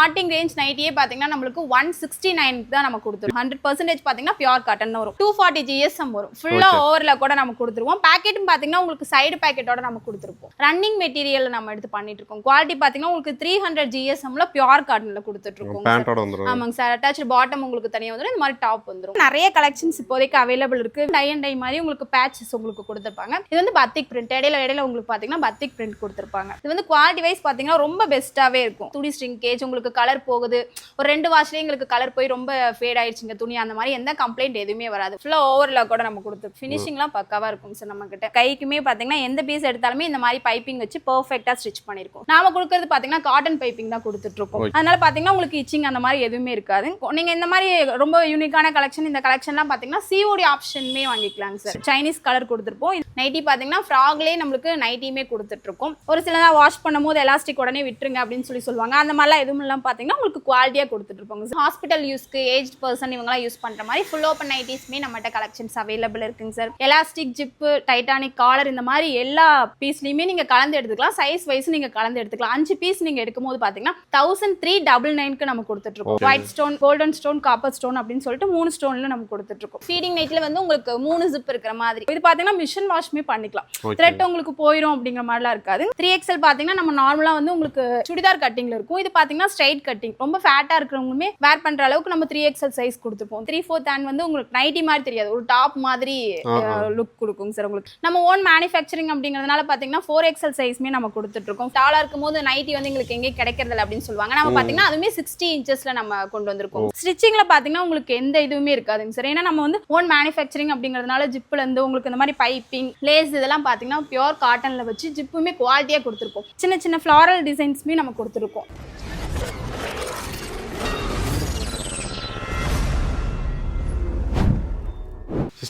Starting range நைட்டியே பாத்தீங்கன்னா நம்மளுக்கு one sixty nine தான் நம்ம கொடுத்துருவோம். ஹண்ட்ரட் பர்சன்டேஜ் பாத்தீங்கன்னா பியூர் காட்டன் வரும். டூ ஃபார்ட்டி ஜிஎஸ்எம் வரும். ஃபுல்லா ஓவர்ல கூட நம்ம கொடுத்துருவோம். பேக்கெட்டும் பாத்தீங்கன்னா உங்களுக்கு சைடு பேக்கெட்டோட நம்ம கொடுத்துருப்போம். ரன்னிங் மெட்டீரியல் நம்ம எடுத்து பண்ணிட்டு இருக்கோம். குவாலிட்டி பாத்தீங்கன்னா உங்களுக்கு த்ரீ ஹண்ட்ரட் ஜிஎஸ்எம்ல பியூர் காட்டன்ல கொடுத்துட்டு இருக்கோம் ஆமாங்க சார் அட்டாச் பாட்டம் உங்களுக்கு தனியாக வந்துடும் இந்த மாதிரி டாப் வந்துடும் நிறைய கலெக்ஷன்ஸ் இப்போதைக்கு அவைலபிள் இருக்கு. டை அண்ட் டை மாதிரி உங்களுக்கு பேட்சஸ் உங்களுக்கு கொடுத்துருப்பாங்க. இது வந்து பத்திக் பிரிண்ட் இடையில இடையில உங்களுக்கு பார்த்தீங்கன்னா பத்திக் பிரிண்ட் கொடுத்துருப்பாங்க. இது வந்து குவாலிட்டி வைஸ் பார்த்தீங்கன்னா ரொம்ப பெஸ்ட்டாகவே இருக்கும். துணி ஸ்ட்ரிங்கேஜ் உங்களுக்கு கலர் போகுது. ஒரு ரெண்டு வாஷ்லேயே எங்களுக்கு கலர் போய் ரொம்ப ஃபேட் ஆயிடுச்சுங்க துணி. அந்த மாதிரி எந்த கம்ப்ளைண்ட் எதுவுமே வராது. ஃபுல்லாக ஓவரில் கூட நம்ம கொடுத்து ஃபினிஷிங்லாம் பக்காவாக இருக்கும் சார் நம்ம கிட்ட கைக்குமே பார்த்தீங்கன்னா எந்த பீஸ் எடுத்தாலுமே இந்த மாதிரி பைப்பிங் வச்சு பர்ஃபெக்டாக ஸ்டிச் பண்ணியிருக்கோம் நாம கொடுக்கறது பார்த்தீங்கன்னா காட்டன் பைப்பிங் தான் கொடுத்துட்டு இருக்கோம். அதனால பாத்தீங்கன்னா உங்களுக்கு இச்சிங் அந்த மாதிரி எதுவுமே இருக்காது. நீங்க இந்த மாதிரி ரொம்ப யூனிக்கான கலெக்ஷன் இந்த கலெக்ஷன்லாம் பாத்தீங்கன்னா சிஓடி ஆப்ஷனுமே வாங்கிக்கலாங்க சார் சைனீஸ் கலர் கொடுத்துருப்போம். நைட்டி பாத்தீங்கன்னா ஃப்ராக்லேயே நம்மளுக்கு நைட்டியுமே கொடுத்துட்டு இருக்கோம் ஒரு சிலதா வாஷ் பண்ணும்போது எலாஸ்டிக் உடனே விட்டுருங்க அப்படின்னு சொல்லி சொல்லுவாங்க. அந்த மாதிரிலாம் எதுவும் இல்லாம பாத்தீங்கன்னா உங்களுக்கு குவாலிட்டியா கொடுத்துட்டு இருப்போங்க. ஹாஸ்பிட்டல் யூஸ்க்கு ஏஜ் பர்சன் இவங்கலாம் யூஸ் பண்ற மாதிரி ஃபுல் ஓப்பன் நைட்டிஸ்மே நம்மகிட்ட கலெக்ஷன்ஸ் அவைலபிள் இருக்குங்க sir elastic zip titanic collar இந்த மாதிரி எல்லா பீஸ்லயுமே நீங்க கலந்து எடுத்துக்கலாம். சைஸ் வைஸ் நீங்க கலந்து எடுத்துக்கலாம். அஞ்சு பீஸ் நீங்க எடுக்கும்போது பாத்தீங்கன்னா தௌசண்ட் த்ரீ டபுள் நைன்க்கு நம்ம Okay. White stone golden stone copper stone அப்படின்னு சொல்லிட்டு மூணு ஸ்டோன்ல நம்ம கொடுத்துட்டு இருக்கோம். ஃபீடிங் நைட்ல வந்து உங்களுக்கு மூணு ஜிப் இருக்கிற மாதிரி. இது பாத்தீங்கன்னா மிஷின் வாஷ்மே பண்ணிக்கலாம். த்ரெட் உங்களுக்கு போயிடும் அப்படிங்கிற மாதிரிலாம் இருக்காது. த்ரீ எக்ஸல் பாத்தீங்கன்னா நம்ம நார்மலா வந்து உங்களுக்கு சுடிதார் கட்டிங்ல இருக்கும். இது பாத்தீங்கன்னா ஸ்ட்ரைட் கட்டிங் ரொம்ப ஃபேட்டா இருக்கிறவங்களுமே வேர் பண்ற அளவுக்கு நம்ம த்ரீ எக்ஸல் சைஸ் கொடுத்துருப்போம் த்ரீ ஃபோர்த் ஹேண்ட் வந்து உங்களுக்கு நைட்டி மாதிரி தெரியாது. ஒரு டாப் மாதிரி. லுக் கொடுக்கும் சார் உங்களுக்கு. நம்ம ஓன் மேனுஃபேக்சரிங் அப்படிங்கிறதுனால பாத்தீங்கன்னா ஃபோர் எக்ஸல் சைஸ்மே நம்ம கொடுத்துட்டு இருக்கோம் டாலா இருக்கும் போது நைட்டி வந்து எங்களுக்கு எங்கேயும் கிடைக்கிறது இல்லை அப்படின்னு சொல்லுவாங்க. நம்ம பாத்தீங்கன்னா அதுவுமே சிக்ஸ்டி இன்ச்சஸ்ல நம்ம கொண்டு வந்திருக்கோம். ஸ்டிச்சிங்ல பாத்தீங்கன்னா உங்களுக்கு எந்த இதுவுமே இருக்காதுங்க சார் ஏன்னா நம்ம வந்து ஓன் மேனுஃபேக்சரிங் அப்படிங்கிறதுனால ஜிப்ல இருந்து உங்களுக்கு இந்த மாதிரி பைப்பிங் லேஸ் இதெல்லாம் பாத்தீங்கன்னா பியூர் காட்டன்ல வச்சு ஜிப்புமே குவாலிட்டியா கொடுத்துருப்போம் சின்ன சின்ன ஃபிளாரல் டிசைன்ஸ்மே நம்ம கொடுத்துருக்கோம்.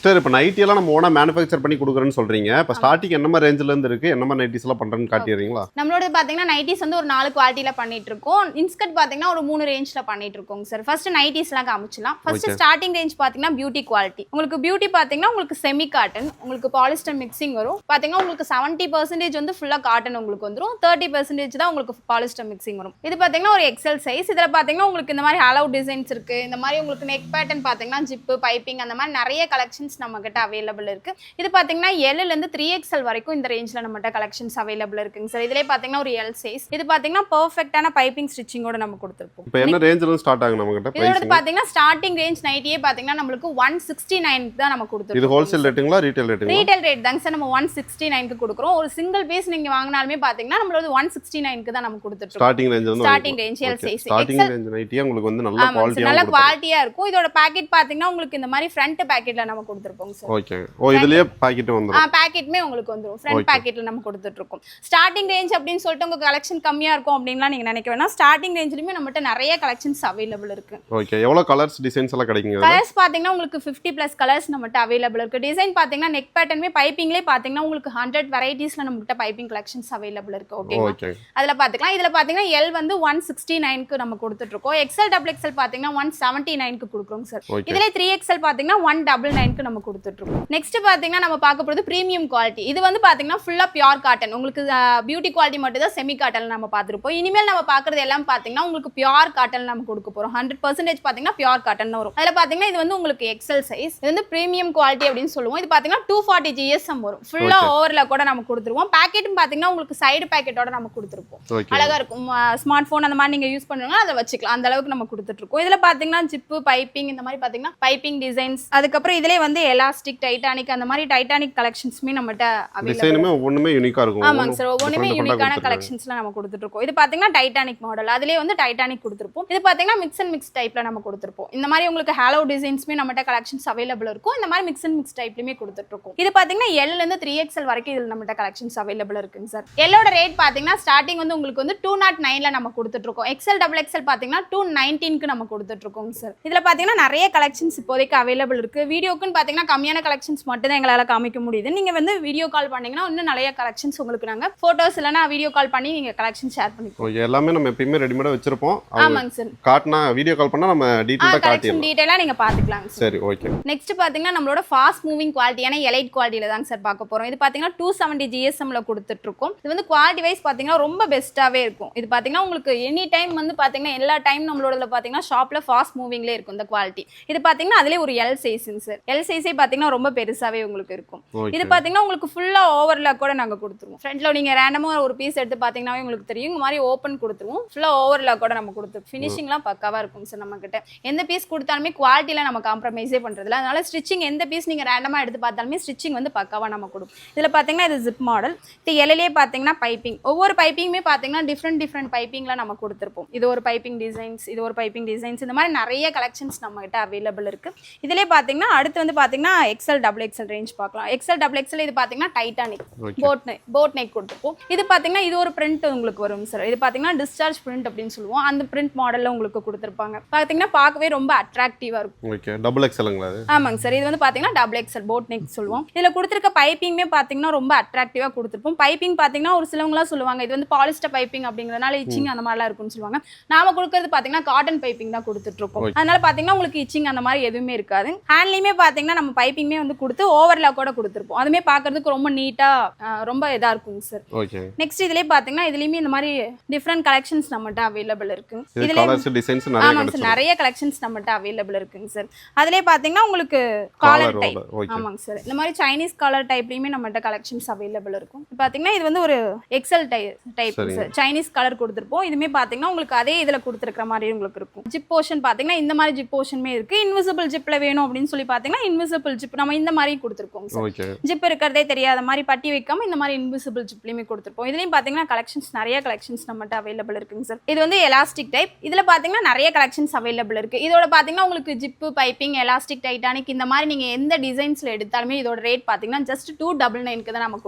சிஸ்டர் இப்போ நைட்டி எல்லாம் நம்ம ஓனா மேனுஃபேக்சர் பண்ணி கொடுக்குறேன்னு சொல்றீங்க. இப்போ ஸ்டார்டிங் என்ன மாதிரி ரேஞ்சில இருந்து இருக்கு? என்ன மாதிரி நைட்டிஸ் எல்லாம் பண்றேன்னு காட்டிடுறீங்களா? நம்மளோட பாத்தீங்கன்னா நைட்டிஸ் வந்து ஒரு நாலு குவாலிட்டியில பண்ணிட்டு இருக்கோம். இன்ஸ்கர்ட் பாத்தீங்கன்னா ஒரு மூணு ரேஞ்ச்ல பண்ணிட்டு இருக்கோம் சார் ஃபர்ஸ்ட் நைட்டிஸ்லாம் காமிச்சலாம் ஃபர்ஸ்ட். ஸ்டார்டிங் ரேஞ்ச் பாத்தீங்கன்னா பியூட்டி குவாலிட்டி உங்களுக்கு பியூட்டி பாத்தீங்கன்னா உங்களுக்கு செமி காட்டன் உங்களுக்கு பாலிஸ்டர் மிக்சிங் வரும். பாத்தீங்கன்னா உங்களுக்கு செவன்ட்டி பர்சன்டேஜ் வந்து ஃபுல்லா காட்டன் உங்களுக்கு வந்துரும். தேர்ட்டி பர்சன்டேஜ் தான் உங்களுக்கு பாலிஸ்டர் மிக்சிங் வரும். இது பாத்தீங்கன்னா ஒரு எக்ஸல் சைஸ் இதுல பாத்தீங்கன்னா உங்களுக்கு இந்த மாதிரி ஹலோ டிசைன்ஸ் இருக்கு. இந்த மாதிரி உங்களுக்கு நெக் பேட்டர்ன் பாத்தீங்கன்னா ஜிப்பு பைப்பிங் அந்த மாதிரி நிறைய கலெக்ஷன்ஸ் நம்ம கிட்ட அவைலபிள் இருக்கு. இது பாத்தீங்கன்னா எல்ல இருந்து த்ரீ எக்ஸல் வரைக்கும் இந்த ரேஞ்ச்ல நம்மகிட்ட கலெக்ஷன்ஸ் அவைலபிள் இருக்குங்க சார் இதுலயே பாத்தீங்கன்னா ஒரு எல் சைஸ் இது பாத்தீங்கன்னா பெர்ஃபெக்ட்டான பைப்பிங் ஸ்டிச்சிங்கோட நம்ம கொடுத்துருப்போம். இப்போ என்ன ரேஞ்சில ஸ்டார்ட் ஆகும் நம்ம கிட்ட இதோட பிரைசிங் பாத்தீங்கன்னா ஸ்டார்டிங் ரேஞ்ச் நைட்டியே பாத்தீங்கன்னா நம்மளுக்கு ஒன் சிக்ஸ்டி நைன் தான் நம்ம இது கொடுத்துருக்கோம் ஹோல்சேல் ரேட்டுங்களா ரீட்டைல் ரேட்டுங்களா ரீட்டைல் ரேட் தாங்க சார் நம்ம ஒன் சிக்ஸ்டி நைனுக்கு கொடுக்குறோம். ஒரு சிங்கிள் பீஸ் நீங்க வாங்கினாலுமே பாத்தீங்கன்னா நம்மளோட ஒன் சிக்ஸ்டி நைனுக்கு தான் நம்ம கொடுத்துட்டு இருக்கோம். ஸ்டார்டிங் ரேஞ்ச் வந்து Starting range, L size. Starting range நைட்டியா உங்களுக்கு வந்து நல்ல ஆமாங்க சார் குவாலிட்டியா நல்ல குவாலிட்டியா இருக்கும். இதோட பேக்கெட் பாத்தீங்கன்னா உங்களுக்கு இந்த மாதிரி ஃப்ரண்ட் பேக்கெட்ல நம்ம கொடுத்துருப்போம் சார் ஓகே ஓ இதுலயே பாக்கெட் வந்துரும். பேக்கெட்டுமே உங்களுக்கு வந்துரும். ஃப்ரண்ட். பேக்கெட்ல நம்ம கொடுத்துட்டு இருக்கோம் ஸ்டார்டிங் ரேஞ்ச் அப்படின்னு சொல்லிட்டு உங்க கலெக்ஷன் கம்மியா இருக்கும் அப்படின்லாம் நீங்க நினைக்க வேணாம். ஸ்டார்டிங் ரேஞ்சிலுமே நம்மகிட்ட நிறைய கலெக்ஷன்ஸ் அவைலபிள் இருக்கு. ஓகே எவ்வளவு கலர்ஸ் டிசைன்ஸ் எல்லாம் கிடைக்குங்க? கலர்ஸ் பாத்தீங்கன்னா உங்களுக்கு ஃபிஃப்டி பிளஸ் கலர்ஸ் நம்மகிட்ட அவைலபிள் இருக்கு. டிசைன் பாத்தீங்கன்னா நெக் பேட்டர்மே பைப்பிங்லேயே பாத்தீங்கன்னா உங்களுக்கு ஹண்ட்ரட் வெரைட்டிஸ்ல நம்மகிட்ட பைப்பிங் கலெக்ஷன்ஸ் அவைலபிள் இருக்கு. ஓகே அதுல பாத்துக்கலாம். இதுல பாத்தீங்கன்னா எல் வந்து ஒன் சிக்ஸ்டி நைனுக்கு நம்ம கொடுத்துட்டு இருக்கோம் எக்ஸல் டபுள் எக்ஸல் பாத்தீங்கன்னா ஒன் செவன்டி நைனுக்கு கொடுக்குறோம் சார் இதுல த்ரீ எக்ஸல் பாத்தீங்கன்னா ஒன் டபுள் நைனுக்கு நம்ம கொடுத்துட்டு இருக்கோம் நெக்ஸ்ட் பாத்தீங்கன்னா நம்ம பார்க்க போறது பிரீமியம் குவாலிட்டி இது வந்து பாத்தீங்கன்னா ஃபுல்லா பியூர் காட்டன் உங்களுக்கு பியூட்டி குவாலிட்டி மட்டும் தான் செமி காட்டன் நம்ம பார்த்துருப்போம். இனிமேல் நம்ம பாக்குறது எல்லாம் பாத்தீங்கன்னா உங்களுக்கு பியூர் காட்டன் நம்ம கொடுக்க போறோம். ஹண்ட்ரட் பர்சன்டேஜ் பாத்தீங்கன்னா பியூர் காட்டன் வரும். அதுல பாத்தீங்கன்னா இது வந்து உங்களுக்கு எக்ஸல் சைஸ் இது வந்து பிரீமியம் குவாலிட்டி அப்படின்னு சொல்லுவோம். இது பாத்தீங்கன்னா டூ ஃபார்ட்டி ஜிஎஸ்எம் வரும். ஃபுல்லா Okay. ஓவர்ல கூட நம்ம கொடுத்துருவோம். பேக்கெட்டும் பாத்தீங்கன்னா உங்களுக்கு சைடு பேக்கெட்டோட நம்ம கொடுத்துருப்போம். ஓகே அழகா இருக்கும். ஸ்மார்ட் போன் அந்த மாதிரி நீங்க யூஸ் பண்ணுவீங்க அதை வச்சுக்கலாம். அந்த அளவுக்கு நம்ம கொடுத்துட்டு இருக்கோம் இதுல பாத்தீங்கன்னா ஜிப்பு பைப்பிங் இந்த மாதிரி பாத்தீங்கன்னா பைப்பிங் டிசைன்ஸ் அதுக்கப்புறம் இதுலயே வந்து எலாஸ்டிக் டைட்டானிக் அந்த மாதிரி டைட்டானிக் கலெக்ஷன்ஸ்மே நம்மகிட்ட அவைலபிள் டிசைனுமே ஒவ்வொன்றுமே யூனிக்கா இருக்கும். ஆமாங்க சார் ஒவ்வொன்றுமே யூனிக்கான கொடுத்திருக்காங்க. கலெக்ஷன்ஸ்ல நம்ம கொடுத்துட்டு இருக்கோம் இது பாத்தீங்கன்னா டைட்டானிக் மாடல் அதுலயே வந்து டைட்டானிக் கொடுத்துருப்போம். இது பாத்தீங்கன்னா மிக்ஸ் அண்ட் மிக்ஸ் டைப்ல நம்ம கொடுத்துருப்போம். இந்த மாதிரி உங்களுக்கு ஹேலோ டிசைன்ஸ்மே நம்மகிட்ட கலெக்ஷன்ஸ் அவைலபிள் இருக்கும். இந்த மாதிரி மிக்ஸ் அண்ட் மிக்ஸ் டைப்லயுமே கொடுத்துட்டு இருக்கோம் இது பாத்தீங்கன்னா எல்ல இருந்து த்ரீ எக்ஸல் வரைக்கும் இதுல நம்மகிட்ட கலெக்ஷன்ஸ் அவைலபிள் இருக்குங்க சார் எல்லோட ரேட் பாத்தீங்கன்னா ஸ்டார்டிங் வந்து உங்களுக்கு வந்து டூ நாட் நைன்ல நம்ம கொடுத்துட்டு இருக்கோம் எக்ஸல் டபுள் எக்ஸல் பாத்தீங்கன்னா டூ நைன்டீனுக்கு நம்ம கொடுத்துட்டு இருக்கோம் சார் இதுல பாத்தீங்கன்னா நிறைய கலெக்ஷன்ஸ் இப்போதைக்கு அவைலபிள் இருக்கு. வீடியோக்குன்னு பாத்தீங்கன்னா பார்த்தீங்கன்னா கம்மியான கலெக்ஷன்ஸ் மட்டும் தான் எங்களால் காமிக்க முடியுது. நீங்கள் வந்து வீடியோ கால் பண்ணீங்கன்னா இன்னும் நிறைய கலெக்ஷன்ஸ் உங்களுக்கு நாங்கள் ஃபோட்டோஸ் இல்லைனா வீடியோ கால் பண்ணி நீங்கள் கலெக்ஷன் ஷேர் ஓகே எல்லாமே நம்ம எப்பயுமே ரெடிமேடாக வச்சிருப்போம். ஆமாங்க சார் காட்டினா வீடியோ கால் பண்ணால் நம்ம டீட்டெயிலாக கலெக்ஷன் காட்டிடலாம். டீட்டெயிலாக நீங்கள் பார்த்துக்கலாங்க சார் சரி ஓகே நெக்ஸ்ட் பார்த்தீங்கன்னா நம்மளோட ஃபாஸ்ட் மூவிங் குவாலிட்டியான எலைட் குவாலிட்டியில் தாங்க சார் பார்க்க போகிறோம் இது பார்த்தீங்கன்னா டூ செவன்ட்டி ஜிஎஸ்எம்ல கொடுத்துட்ருக்கோம். இது வந்து குவாலிட்டி வைஸ் பார்த்தீங்கன்னா ரொம்ப பெஸ்ட்டாகவே இருக்கும். இது பார்த்தீங்கன்னா உங்களுக்கு எனி டைம் வந்து பார்த்தீங்கன்னா எல்லா டைம் நம்மளோட பார்த்தீங்கன்னா ஷாப்பில் ஃபாஸ்ட் மூவிங்லேயே இருக்கும் இந்த குவாலிட்டி இது பார்த்தீங்கன்னா அதிலே ஒரு எல் சைஸுங்க சார் எல் சைஸே பார்த்தீங்கன்னா ரொம்ப பெருசாகவே உங்களுக்கு இருக்கும். இது பார்த்தீங்கன்னா உங்களுக்கு ஃபுல்லாக ஓவரில் கூட நாங்கள் கொடுத்துருவோம். ஃப்ரண்ட்டில் நீங்கள் ரேண்டமாக ஒரு பீஸ் எடுத்து பார்த்தீங்கன்னாவே உங்களுக்கு தெரியும். இந்த மாதிரி ஓப்பன் கொடுத்துருவோம். ஃபுல்லாக ஓவரில் கூட நம்ம கொடுத்து ஃபினிஷிங்லாம் பக்காவாக இருக்கும் சார் நம்மக்கிட்ட எந்த பீஸ் கொடுத்தாலுமே குவாலிட்டியில் நம்ம காம்ப்ரமைஸே பண்ணுறதில்ல அதனால ஸ்டிச்சிங் எந்த பீஸ் நீங்கள் ரேண்டமாக எடுத்து பார்த்தாலுமே ஸ்டிச்சிங் வந்து பக்காவாக நம்ம கொடுக்கும் இதில் பார்த்தீங்கன்னா இது ஜிப் மாடல் இது எல்லையிலே பார்த்தீங்கன்னா பைப்பிங் ஒவ்வொரு பைப்பிங்குமே பார்த்தீங்கன்னா டிஃப்ரெண்ட் டிஃப்ரெண்ட் பைப்பிங்கில் நம்ம கொடுத்துருப்போம். இது ஒரு பைப்பிங் டிசைன்ஸ் இது ஒரு பைப்பிங் டிசைன்ஸ் இந்த மாதிரி நிறைய கலெக்ஷன்ஸ் நம்மகிட்ட அவைலபிள் இருக்குது இதிலே பார்த்தீங்கன்னா அடுத்து வந்து பார்த்தீங்கன்னா எக்ஸல் டபுள் எக்ஸல் ரேஞ்ச் பார்க்கலாம். எக்ஸல் டபுள் எக்ஸல் இது பார்த்தீங்கன்னா titanic boat neck boat neck கொடுத்துருப்போம். இது பார்த்தீங்கன்னா இது ஒரு பிரிண்ட் உங்களுக்கு வரும் சார் இது பார்த்தீங்கன்னா டிஸ்சார்ஜ் பிரிண்ட் அப்படின்னு சொல்லுவோம். அந்த பிரிண்ட் மாடலில் உங்களுக்கு கொடுத்துருப்பாங்க. பார்த்தீங்கன்னா பார்க்கவே ரொம்ப அட்ராக்டிவாக இருக்கும். ஓகே டபுள் எக்ஸலுங்களா ஆமாங்க சார் இது வந்து பார்த்தீங்கன்னா டபுள் எக்ஸல் போட் நெக் சொல்லுவோம். இதில் கொடுத்துருக்க பைப்பிங்குமே பார்த்தீங்கன்னா ரொம்ப அட்ராக்டிவாக கொடுத்துருப்போம். பைப்பிங் பார்த்தீங்கன்னா ஒரு சிலவங்களாம் சொல்லுவாங்க இது வந்து பாலிஸ்டர் பைப்பிங் அப்படிங்கிறதுனால இச்சிங் அந்த மாதிரிலாம் இருக்கும்னு சொல்லுவாங்க. நாம கொடுக்கறது பார்த்தீங்கன்னா காட்டன் பைப்பிங் தான் கொடுத்துட்டு இருக்கோம் Okay. அதனால பார்த்தீங்கன்னா உங்களுக்கு இச்சிங் அந்த மாதிரி எதுவுமே இருக்காது. ஹேண்ட்லையுமே பார்த்தீங்கன்னா நம்ம பைப்பிங்குமே வந்து கொடுத்து ஓவர்லாக் கூட கொடுத்துருப்போம். அதுமே பார்க்கறதுக்கு ரொம்ப நீட்டாக ரொம்ப இதாக இருக்குங்க சார் ஓகே நெக்ஸ்ட் இதுலேயே பார்த்தீங்கன்னா இதுலேயுமே இந்த மாதிரி டிஃப்ரெண்ட் கலெக்ஷன்ஸ் நம்மகிட்ட அவைலபிள் இருக்கு. இது இதுல கலர்ஸ் டிசைன்ஸ் நிறைய ஆமாங்க சார் நிறைய கலெக்ஷன்ஸ் நம்மகிட்ட அவைலபிள் இருக்குங்க சார் அதுலேயே பார்த்தீங்கன்னா உங்களுக்கு காலர் டைப் ஆமாங்க சார் இந்த மாதிரி சைனீஸ் காலர் டைப்லையுமே நம்மகிட்ட கலெக்ஷன்ஸ் அவைலபிள் இருக்கும். பார்த்தீங்கன்னா இது வந்து ஒரு எக்ஸல் டைப் சரிங்க. சார் சைனீஸ் கலர் கொடுத்துருப்போம். இதுமே பார்த்தீங்கன்னா உங்களுக்கு அதே இதில் கொடுத்துருக்கிற மாதிரி உங்களுக்கு இருக்கும். ஜிப் போர்ஷன் பார்த்தீங்கன்னா இந்த மாதிரி ஜிப் போர்ஷனுமே இருக்கு. இன்விசிபிள் ஜிப்ல வேணும் அப்படின்னு சொல்லி பார்த்தீங்கன்னா இன்விசிபிள் ஜிப் நம்ம இந்த மாதிரி கொடுத்துருக்கோம் சார் ஜிப் இருக்கிறதே தெரியாத மாதிரி பட்டி வைக்காம இந்த மாதிரி இன்விசிபிள் ஜிப்லையுமே கொடுத்துருப்போம். இதுலயும் பாத்தீங்கன்னா கலெக்ஷன்ஸ் நிறைய கலெக்ஷன்ஸ் நம்மகிட்ட அவைலபிள் இருக்குங்க சார் இது வந்து எலாஸ்டிக் டைப் இதுல பாத்தீங்கன்னா நிறைய கலெக்ஷன்ஸ் அவைலபிள் இருக்கு. இதோட பாத்தீங்கன்னா உங்களுக்கு ஜிப்பு பைப்பிங் எலாஸ்டிக் டைட்டானிக் இந்த மாதிரி நீங்க எந்த டிசைன்ஸ்ல எடுத்தாலுமே இதோட ரேட் பாத்தீங்கன்னா ஜஸ்ட் டூ டபுள் நைனுக்கு தான் நம்ம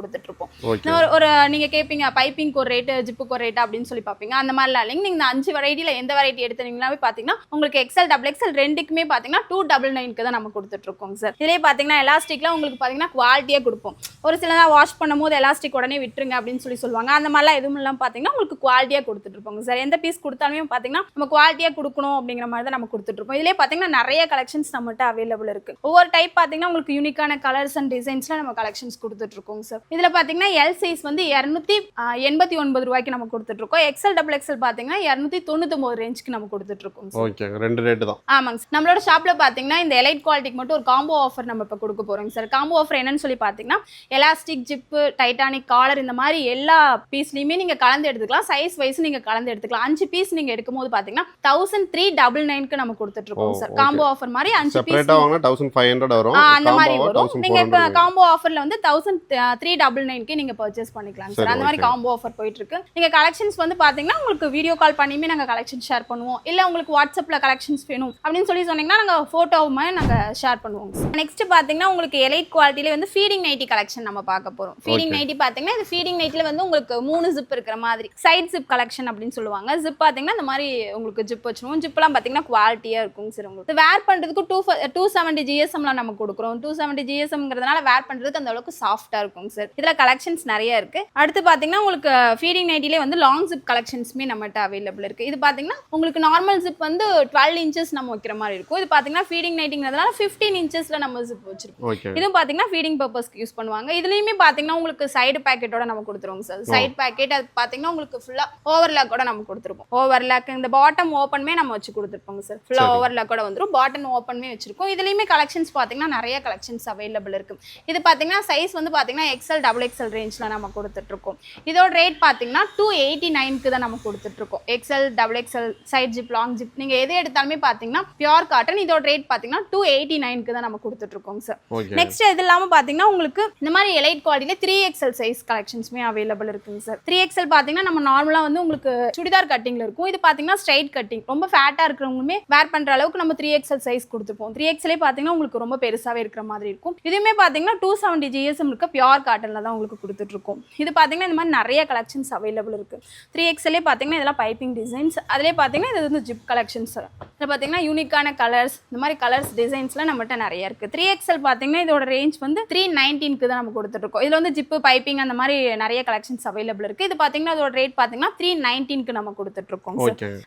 இந்த ஒரு ஒரு நீங்க கேட்பீங்க பைப்பிங்க்கு ஒரு ரேட்டு ஜிப்புக்கு ஒரு ரேட் அப்படின்னு சொல்லி பார்ப்பீங்க அந்த மாதிரிலாம் இல்லைங்க. நீங்க இந்த அஞ்சு வெரைட்டில எந்த வெரைட்டி எடுத்தீங்கன்னாவே பாத்தீங்கன்னா உங்களுக்கு எக்ஸல் டபுள் எக்ஸல் ரெண்டுக்குமே பாத்தீங்கன்னா டூ டபுள் நைனுக்கு தான் நம்ம கொடுத்துட்டு இருக்கோம் சார். இதே பாத்தீங்கன்னா எலாஸ்டிக்ல உங்களுக்கு பாத்தீங்கன்னா குவாலிட்டியா கொடுப்போம். ஒரு சிலதா வாஷ் பண்ணும்போது எலாஸ்டிக் உடனே விட்டுருங்க அப்படின்னு சொல்லி சொல்லுவாங்க. அந்த மாதிரிலாம் எதுவும் இல்லாம பாத்தீங்கன்னா உங்களுக்கு குவாலிட்டியா கொடுத்துட்டு இருப்போங்க சார். எந்த பீஸ் கொடுத்தாலுமே பாத்தீங்கன்னா நம்ம குவாலிட்டியா கொடுக்கணும் அப்படிங்கிற மாதிரி தான் நம்ம கொடுத்துட்டு இருப்போம். இதுலயே பாத்தீங்கன்னா நிறைய கலெக்ஷன்ஸ் நம்மகிட்ட அவைலபிள் இருக்கு. ஒவ்வொரு டைப் பாத்தீங்கன்னா உங்களுக்கு யூனிக்கான கலர்ஸ் அண்ட் டிசைன்ஸ்ல நம்ம கலெக்ஷன்ஸ் கொடுத்துட்டு இருக்கோம் சார். இதுல பாத்தீங்கன்னா எல் சைஸ் வந்து இரநூத்தி எண்பத்தி ஒன்பது ரூபாய்க்கு நம்ம கொடுத்துட்டு இருக்கோம். எக்ஸல் டபுள் எக்ஸல் பாத்தீங்கன்னா இரநூத்தி தொண்ணூத்தொன்பது ரேஞ்சுக்கு நம்ம கொடுத்துட்டு இருக்கோம் சார். ஓகே ரெண்டு ரேட்டு தான். ஆமாங்க சார். நம்மளோட ஷாப்ல பாத்தீங்கன்னா இந்த எலைட் குவாலிட்டிக்கு மட்டும் ஒரு காம்போ ஆஃபர் நம்ம இப்போ கொடுக்க போறோங்க சார் காம்போ ஆஃபர் என்னன்னு சொல்லி பாத்தீங்கன்னா எலாஸ்டிக் ஜிப்பு டைட்டானிக் காலர் இந்த மாதிரி எல்லா பீஸ்லயுமே நீங்க கலந்து எடுத்துக்கலாம். சைஸ் வைஸ் நீங்க கலந்து எடுத்துக்கலாம். அஞ்சு பீஸ் நீங்க எடுக்கும்போது பாத்தீங்கன்னா தௌசண்ட் த்ரீ டபுள் நைனுக்கு நம்ம ஓ, சார். காம்போ ஆஃபர் மாதிரி அஞ்சு பீஸ் தௌசண்ட் ஃபைவ் ஹண்ட்ரட் வரும். அந்த மாதிரி வரும். தௌசண்ட் நீங்க ஃபோர் இப்போ காம்போ ஆஃபர்ல வந்து தௌசண்ட் த்ரீ டபுள் நைன்க்கு நீங்க பர்ச்சேஸ் பண்ணிக்கலாம் சார் அந்த மாதிரி. காம்போ ஆஃபர் போயிட்டு இருக்கு நீங்க கலெக்ஷன்ஸ் வந்து பாத்தீங்கன்னா உங்களுக்கு வீடியோ கால் பண்ணியுமே நாங்க கலெக்ஷன் ஷேர் பண்ணுவோம். இல்ல உங்களுக்கு வாட்ஸ்அப்ல கலெக்ஷன்ஸ் வேணும் அப்படின்னு சொல்லி சொன்னீங்கன்னா நாங்க போட்டோவுமே நாங்க ஷேர் பண்ணுவோம் நெக்ஸ்ட் பாத்தீங்கன்னா உங்களுக்கு எலைட் குவாலிட்டில வந்து ஃபீடிங் நைட்டி கலெக்ஷன் நம்ம பார்க்க போறோம். ஃபீடிங். நைட்டி பாத்தீங்கன்னா இது ஃபீடிங் நைட்டில வந்து உங்களுக்கு மூணு ஜிப் இருக்கிற மாதிரி சைட் ஜிப் கலெக்ஷன் அப்படின்னு சொல்லுவாங்க. ஜிப் பாத்தீங்கன்னா இந்த மாதிரி உங்களுக்கு ஜிப் வச்சிருவோம். ஜிப்லாம் பாத்தீங்கன்னா குவாலிட்டியா இருக்கும் சார் உங்களுக்கு. வேர் பண்றதுக்கு டூ டூ செவன்டி ஜிஎஸ்எம்ல நம்ம கொடுக்குறோம். டூ செவன்டி ஜிஎஸ்எம்ங்கிறதுனால வேர் பண்றதுக்கு அந்த அளவுக்கு சாஃப்டா இருக்கும் சார் இதுல கலெக்ஷன்ஸ் நிறைய இருக்கு. அடுத்து பாத்தீங்கன்னா உங்களுக்கு ஃபீடிங் நைட்டிலே வந்து லாங் ஜிப் கலெக்ஷன்ஸ்மே நம்மகிட்ட அவைலபிள் இருக்கு. இது பாத்தீங்கன்னா உங்களுக்கு நார்மல் ஜிப் வந்து டுவெல் இன்ச்சஸ் நம்ம வைக்கிற மாதிரி இருக்கும். இது பாத்தீங்கன்னா ஃபீடிங் நைட்டிங்கிறதுனால ஃபிஃப்டீன் இன்ச்சஸ்ல நம்ம ஜிப் வச்சிருக்கோம் இதுவும் பாத்தீங்கன்னா ஃபீடிங் பர்பஸ்க்கு யூஸ் பண்ணுவாங்க. இதுலயுமே பாத்தீங்கன்னா உங்களுக்கு சைடு பேக்கெட்டோட நம்ம கொடுத்துருவோம் சார் சைடு பேக்கெட் அது பாத்தீங்கன்னா உங்களுக்கு ஃபுல்லா ஓவர்லாக்கோட நம்ம கொடுத்துருப்போம். ஓவர்லாக் இந்த பாட்டம் ஓப்பன்மே நம்ம வச்சு கொடுத்துருப்போங்க சார். ஃபுல்லா. ஓவர்லாக்கோட வந்துரும். பாட்டம் ஓப்பன்மே வச்சிருக்கோம். இதுலயுமே கலெக்ஷன்ஸ் பாத்தீங்கன்னா நிறைய கலெக்ஷன்ஸ் அவைலபிள் இருக்கு. இது பாத்தீங்கன்னா சைஸ் வந்து பாத்தீங்கன்னா எக்ஸல் டபுள் எக்ஸல் ரேஞ்ச்ல நம்ம கொடுத்துட்டு இருக்கோம் இதோட ரேட் பாத்தீங்கன்னா டூ எயிட்டி நைனுக்கு தான் நம்ம கொடுத்துட்டு இருக்கோம் XL double XL side zip long zip நீங்க எது எடுத்தாலுமே பாத்தீங்கன்னா பியூர் காட்டன் இதோட ரேட் பாத்தீங்கன்னா டூ எயிட்டி நைனுக்கு தான் நம்ம கொடுத்துட்டு இருக்கோம் சார் நெக்ஸ்ட் இது இல்லாம பாத்தீங்கன்னா உங்களுக்கு இந்த மாதிரி எலைட் குவாலிட்டில த்ரீ எக்ஸல் சைஸ் கலெக்ஷன்ஸ்மே அவைலபிள் இருக்குங்க சார். த்ரீ எக்ஸல் பாத்தீங்கன்னா நம்ம நார்மலா வந்து உங்களுக்கு சுடிதார் கட்டிங்ல இருக்கும். இது பாத்தீங்கன்னா ஸ்ட்ரைட் கட்டிங் ரொம்ப ஃபேட்டா இருக்கிறவங்களுமே வேர் பண்ற அளவுக்கு நம்ம த்ரீ எக்ஸல் சைஸ் கொடுத்துப்போம். த்ரீ எக்ஸலே பாத்தீங்கன்னா உங்களுக்கு ரொம்ப பெருசாவே இருக்கிற மாதிரி இருக்கும். இதுவுமே பாத்தீங்கன்னா டூ செவன்டி ஜிஎஸ்எம் இருக்க பியூர் காட்டன்ல தான் உங்களுக்கு கொடுத்துட்டு இருக்கோம் இது பாத்தீங்கன்னா இந்த மாதிரி நிறைய கலெக்ஷன்ஸ் அவைலபிள் இருக்கு. த்ரீ எக்ஸ்எல்லே பாத்தீங்கன்னா இதெல்லாம் பைப்பிங் டிசைன்ஸ் அதிலே பாத்தீங்கன்னா இது வந்து ஜிப் கலெக்ஷன்ஸ் இதில் பார்த்தீங்கன்னா யூனிக்கான கலர்ஸ் இந்த மாதிரி கலர்ஸ் டிசைன்ஸ்லாம் நம்மகிட்ட நிறைய இருக்குது த்ரீ எக்ஸல் பார்த்தீங்கன்னா இதோட ரேஞ்ச் வந்து த்ரீ நைன்டீனுக்கு தான் நம்ம கொடுத்துட்ருக்கோம் இதில் வந்து ஜிப்பு பைப்பிங் அந்த மாதிரி நிறைய கலெக்ஷன்ஸ் அவைலபிள் இருக்குது இது பார்த்தீங்கன்னா அதோட ரேட் பார்த்தீங்கன்னா த்ரீ நைன்டீனுக்கு நம்ம கொடுத்துட்ருக்கோம்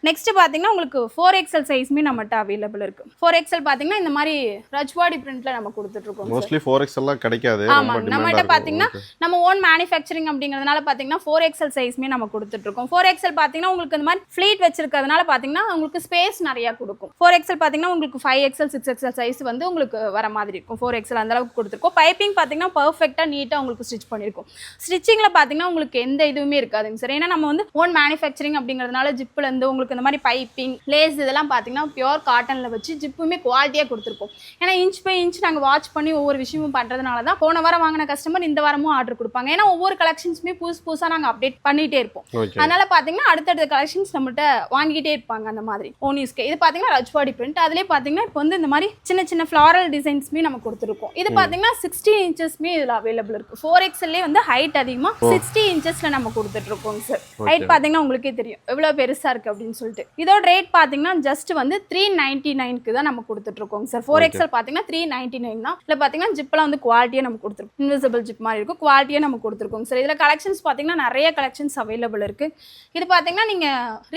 நெக்ஸ்ட் பாத்தீங்கன்னா உங்களுக்கு ஃபோர் எக்ஸல் சைஸ்மே நம்மகிட்ட அவைலபிள் இருக்கு. ஃபோர் எக்ஸல் பாத்தீங்கன்னா இந்த மாதிரி ரஜ்வாடி பிரிண்ட்ல நம்ம கொடுத்துட்டு இருக்கோம் sir. மோஸ்ட்லி ஃபோர் எக்ஸ் எல்லாம் கிடைக்காது. ஆமா, ரொம்ப நம்மகிட்ட டிமாண்டா பாத்தீங்கன்னா நம்ம ஓன் மேனுஃபேக்சரிங் அப்படிங்கிறதுனால பாத்தீங்கன்னா ஃபோர் எக்ஸல் சைஸ்மே நம்ம கொடுத்துட்டு இருக்கோம் ஃபோர் எக்ஸல் பாத்தீங்கன்னா உங்களுக்கு இந்த மாதிரி ஃபிளீட் வச்சிருக்கிறதுனால பாத்தீங்கன்னா உங்களுக்கு ஸ்பேஸ் நிறைய கொடுக்கும். ஃபோர் எக்ஸல் பாத்தீங்கன்னா உங்களுக்கு five XL six XL size வந்து உங்களுக்கு வர மாதிரி இருக்கும். ஃபோர் எக்ஸல் அந்த அளவுக்கு கொடுத்துருக்கோம். பைப்பிங் பாத்தீங்கன்னா பர்ஃபெக்டா நீட்டா உங்களுக்கு ஸ்டிச் பண்ணிருக்கும். ஸ்டிச்சிங்ல பாத்தீங்கன்னா உங்களுக்கு எந்த இதுவுமே இருக்காதுங்க சார் ஏன்னா நம்ம வந்து ஓன் மேனுஃபேக்சரிங் அப்படிங்கிறதுனால ஜிப்ல இருந்து உங்களுக்கு இந்த மாதிரி பைப்பிங் லேஸ் இதெல்லாம் பாத்தீங்கன்னா பியூர் காட்டன்ல வச்சு ஜிப்புமே குவாலிட்டியா கொடுத்துருப்போம் ஏன்னா இன்ச் பை இன்ச் நாங்க வாட்ச் பண்ணி ஒவ்வொரு விஷயமும் பண்றதுனால தான் போன வாரம் வாங்கின கஸ்டமர் இந்த வாரமும் ஆர்டர் கொடுப்பாங்க. ஏன்னா ஒவ்வொரு கலெக்ஷன்ஸுமே புதுசு புதுசா நாங்க அப்டேட் பண்ணிட்டே இருப்போம். அதனால பாத்தீங்கன்னா அடுத்தடுத்த கலெக்ஷன்ஸ் நம்மகிட்ட வாங்கிட்டே இருப்பாங்க அந்த மாதிரி. ஓனிஸ்க்கு இது பாத்தீங்கன்னா ரஜ்வாடி பிரிண்ட் அதுலயே பாத்தீங்கன்னா இப்போ வந்து இந்த மாதிரி சின்ன சின்ன ஃபிளாரல் டிசைன்ஸ்மே நம்ம கொடுத்துருக்கோம். இது பாத்தீங்கன்னா சிக்ஸ்டி இன்ச்சஸ்மே இதுல அவைலபிள் இருக்கு. ஃபோர் எக்ஸ்எல்லே வந்து ஹைட் அதிகமா சிக்ஸ்டி இன்ச்சஸ்ல நம்ம கொடுத்துட்டு இருக்கோம் சார் ஹைட் பாத்தீங்கன்னா உங்களுக்கே தெரியும். எவ்வளவு பெருசா இருக்கு அப்படின்னு சொல்லிட்டு. இதோட ரேட் பாத்தீங்கன்னா ஜஸ்ட் வந்து த்ரீ நைன்டி நைனுக்கு தான் நம்ம கொடுத்துட்டு இருக்கோம் சார் ஃபோர் எக்ஸ்எல் பாத்தீங்கன்னா த்ரீ நைன்டி நைன் தான். இதுல பாத்தீங்கன்னா ஜிப்லாம் வந்து குவாலிட்டியா நம்ம கொடுத்துருக்கோம். இன்விசிபிள் ஜிப் மாதிரி இருக்கும். குவாலிட்டியா நம்ம கொடுத்துருக்கோம் சார் இதுல கலெக்ஷன்ஸ் பாத்தீங்கன்னா நிறைய கலெக்ஷன்ஸ் அவைலபிள் இருக்கு. இது பாத்தீங்கன்னா நீங்க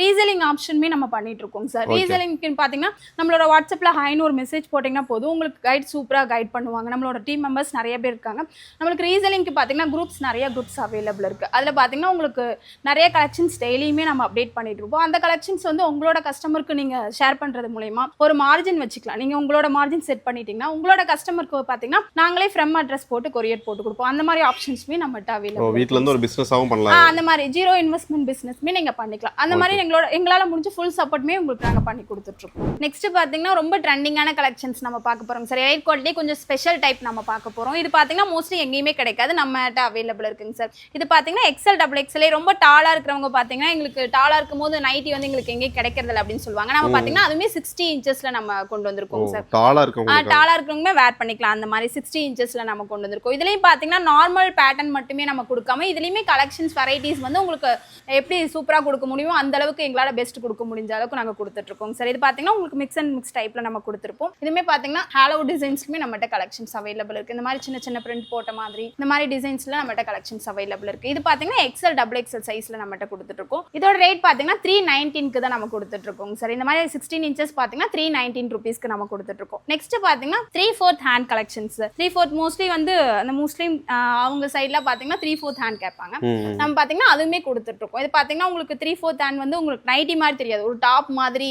ரீசெல்லிங் ஆப்ஷனுமே நம்ம பண்ணிட்டு இருக்கோம் சார் Okay. ரீசெல்லிங்க்கு பாத்தீங்கன்னா நம்மளோட வாட்ஸ்அப்ல ஹைன்னு ஒரு மெசேஜ் போட்டிங்கன்னா போதும். உங்களுக்கு கைட் சூப்பரா கைட் பண்ணுவாங்க. நம்மளோட டீம் மெம்பர்ஸ் நிறைய பேர் இருக்காங்க. நம்மளுக்கு ரீசெல்லிங்க்கு பாத்தீங்கன்னா குரூப்ஸ் நிறைய குரூப்ஸ் அவைலபிள் இருக்கு. அதுல பாத்தீங்கன்னா உங்களுக்கு நிறைய கலெக்ஷன்ஸ் டெய்லியுமே நம்ம அப்டேட் பண்ணிட்டு இருப்போம். அந்த கலெக்ஷன்ஸ் வந்து உங்களோட கஸ்டமருக்கு நீங்க ஷேர் பண்றது மூலயமா ஒரு மார்ஜின் வச்சுக்கலாம். நீங்க உங்களோட மார்ஜின் செட் பண்ணிட்டீங்கன்னா உங்களோட கஸ்டமருக்கு பாத்தீங்கன்னா நாங்களே ஃப்ரம் அட்ரஸ் போட்டு கொரியர் போட்டு கொடுப்போம். அந்த மாதிரி ஆப்ஷன்ஸ்மே நம்மகிட்ட அவைலபிள் வீட்ல இருந்து ஒரு பிசினஸாவும் ஆ, பண்ணலாம். அந்த மாதிரி ஜீரோ இன்வெஸ்ட்மெண்ட் பிசினஸ்மே நீங்க பண்ணிக்கலாம். அந்த மாதிரி எங்களோட எங்களால முடிஞ்ச ஃபுல் சப்போர்ட்மே உங்களுக்கு நாங்க பண்ணி கொடுத்துட்டு இருக்கோம் நெக்ஸ்ட் பாத்தீங்கன்னா ரொம்ப ட்ரெண்டிங்கான கலெக்ஷன்ஸ் நம்ம பார்க்க போறோம். சார் எயிட் குவாலிட்டி கொஞ்சம் ஸ்பெஷல் டைப் நம்ம பார்க்க போறோம். இது பாத்தீங்கன்னா மோஸ்ட்லி எங்கேயுமே கிடைக்காது. நம்மகிட்ட அவைலபிள் இருக்குங்க சார் இது பாத்தீங்கன்னா எக்ஸல் டபுள் எக்ஸலே ரொம்ப டாலா இருக்கிறவங்க பாத்தீங்கன்னா எங்களுக்கு டாலா இருக்கும் போது நைட்டி வந்து எங்களுக்கு எங்கேயும் கிடைக்கிறது இல்ல அப்படின்னு சொல்லுவாங்க. நம்ம பாத்தீங்கன்னா அதுவுமே சிக்ஸ்டி இன்ச்சஸ்ல நம்ம கொண்டு வந்திருக்கோம் சார் டாலா இருக்கவங்க டாலா இருக்கிறவங்க வேர் பண்ணிக்கலாம். அந்த மாதிரி சிக்ஸ்டி இன்ச்சஸ்ல நம்ம கொண்டு வந்திருக்கோம். இதுலயும் பாத்தீங்கன்னா நார்மல் பேட்டர்ன் மட்டுமே நம்ம கொடுக்காம இதுலயுமே கலெக்ஷன்ஸ் வெரைட்டிஸ் வந்து உங்களுக்கு எப்படி சூப்பரா கொடுக்க முடியுமோ அந்த அளவுக்கு எங்களால பெஸ்ட் கொடுக்க முடிஞ்ச அளவுக்கு நாங்க கொடுத்துட்டு இருக்கோம் சார் இது பாத்தீங்கன்னா உங்களுக்கு மிக்ஸ் அண்ட் மிக்ஸ் டைப்ல நம்ம கொடுத்துருப்போம். இதுமே பாத்தீங்கன்னா ஹாலோ டிசைன்ஸ்க்குமே நம்மகிட்ட கலெக்ஷன்ஸ் அவைலபிள் இருக்கு. இந்த மாதிரி சின்ன சின்ன பிரிண்ட் போட்ட மாதிரி இந்த மாதிரி டிசைன்ஸ்ல நம்மகிட்ட கலெக்ஷன்ஸ் அவைலபிள் இருக்கு. இது பாத்தீங்கன்னா எக்ஸல் டபுள் எக்ஸல் சைஸ்ல நம்மகிட்ட கொடுத்துட்டு இருக்கோம். இதோட ரேட் பாத்தீங்கன்னா த்ரீ நைன்டீனுக்கு தான் நம்ம கொடுத்துட்டு இருக்கோம் சார் இந்த மாதிரி சிக்ஸ்டீன் இன்ச்சஸ் பாத்தீங்கன்னா த்ரீ நைன்டீன் ருபீஸ்க்கு நம்ம கொடுத்துட்டு இருக்கோம். நெக்ஸ்ட் பாத்தீங்கன்னா three fourth hand collections three fourth mostly வந்து அந்த முஸ்லீம் அவங்க சைட்ல பாத்தீங்கன்னா த்ரீ ஃபோர்த் ஹேண்ட் கேட்பாங்க. நம்ம பாத்தீங்கன்னா அதுவுமே கொடுத்துட்டு இருக்கோம். இது பாத்தீங்கன்னா உங்களுக்கு த்ரீ ஃபோர்த் ஹேண்ட் வந்து உங்களுக்கு நைட்டி மாதிரி தெரியாது. ஒரு டாப் மாதிரி.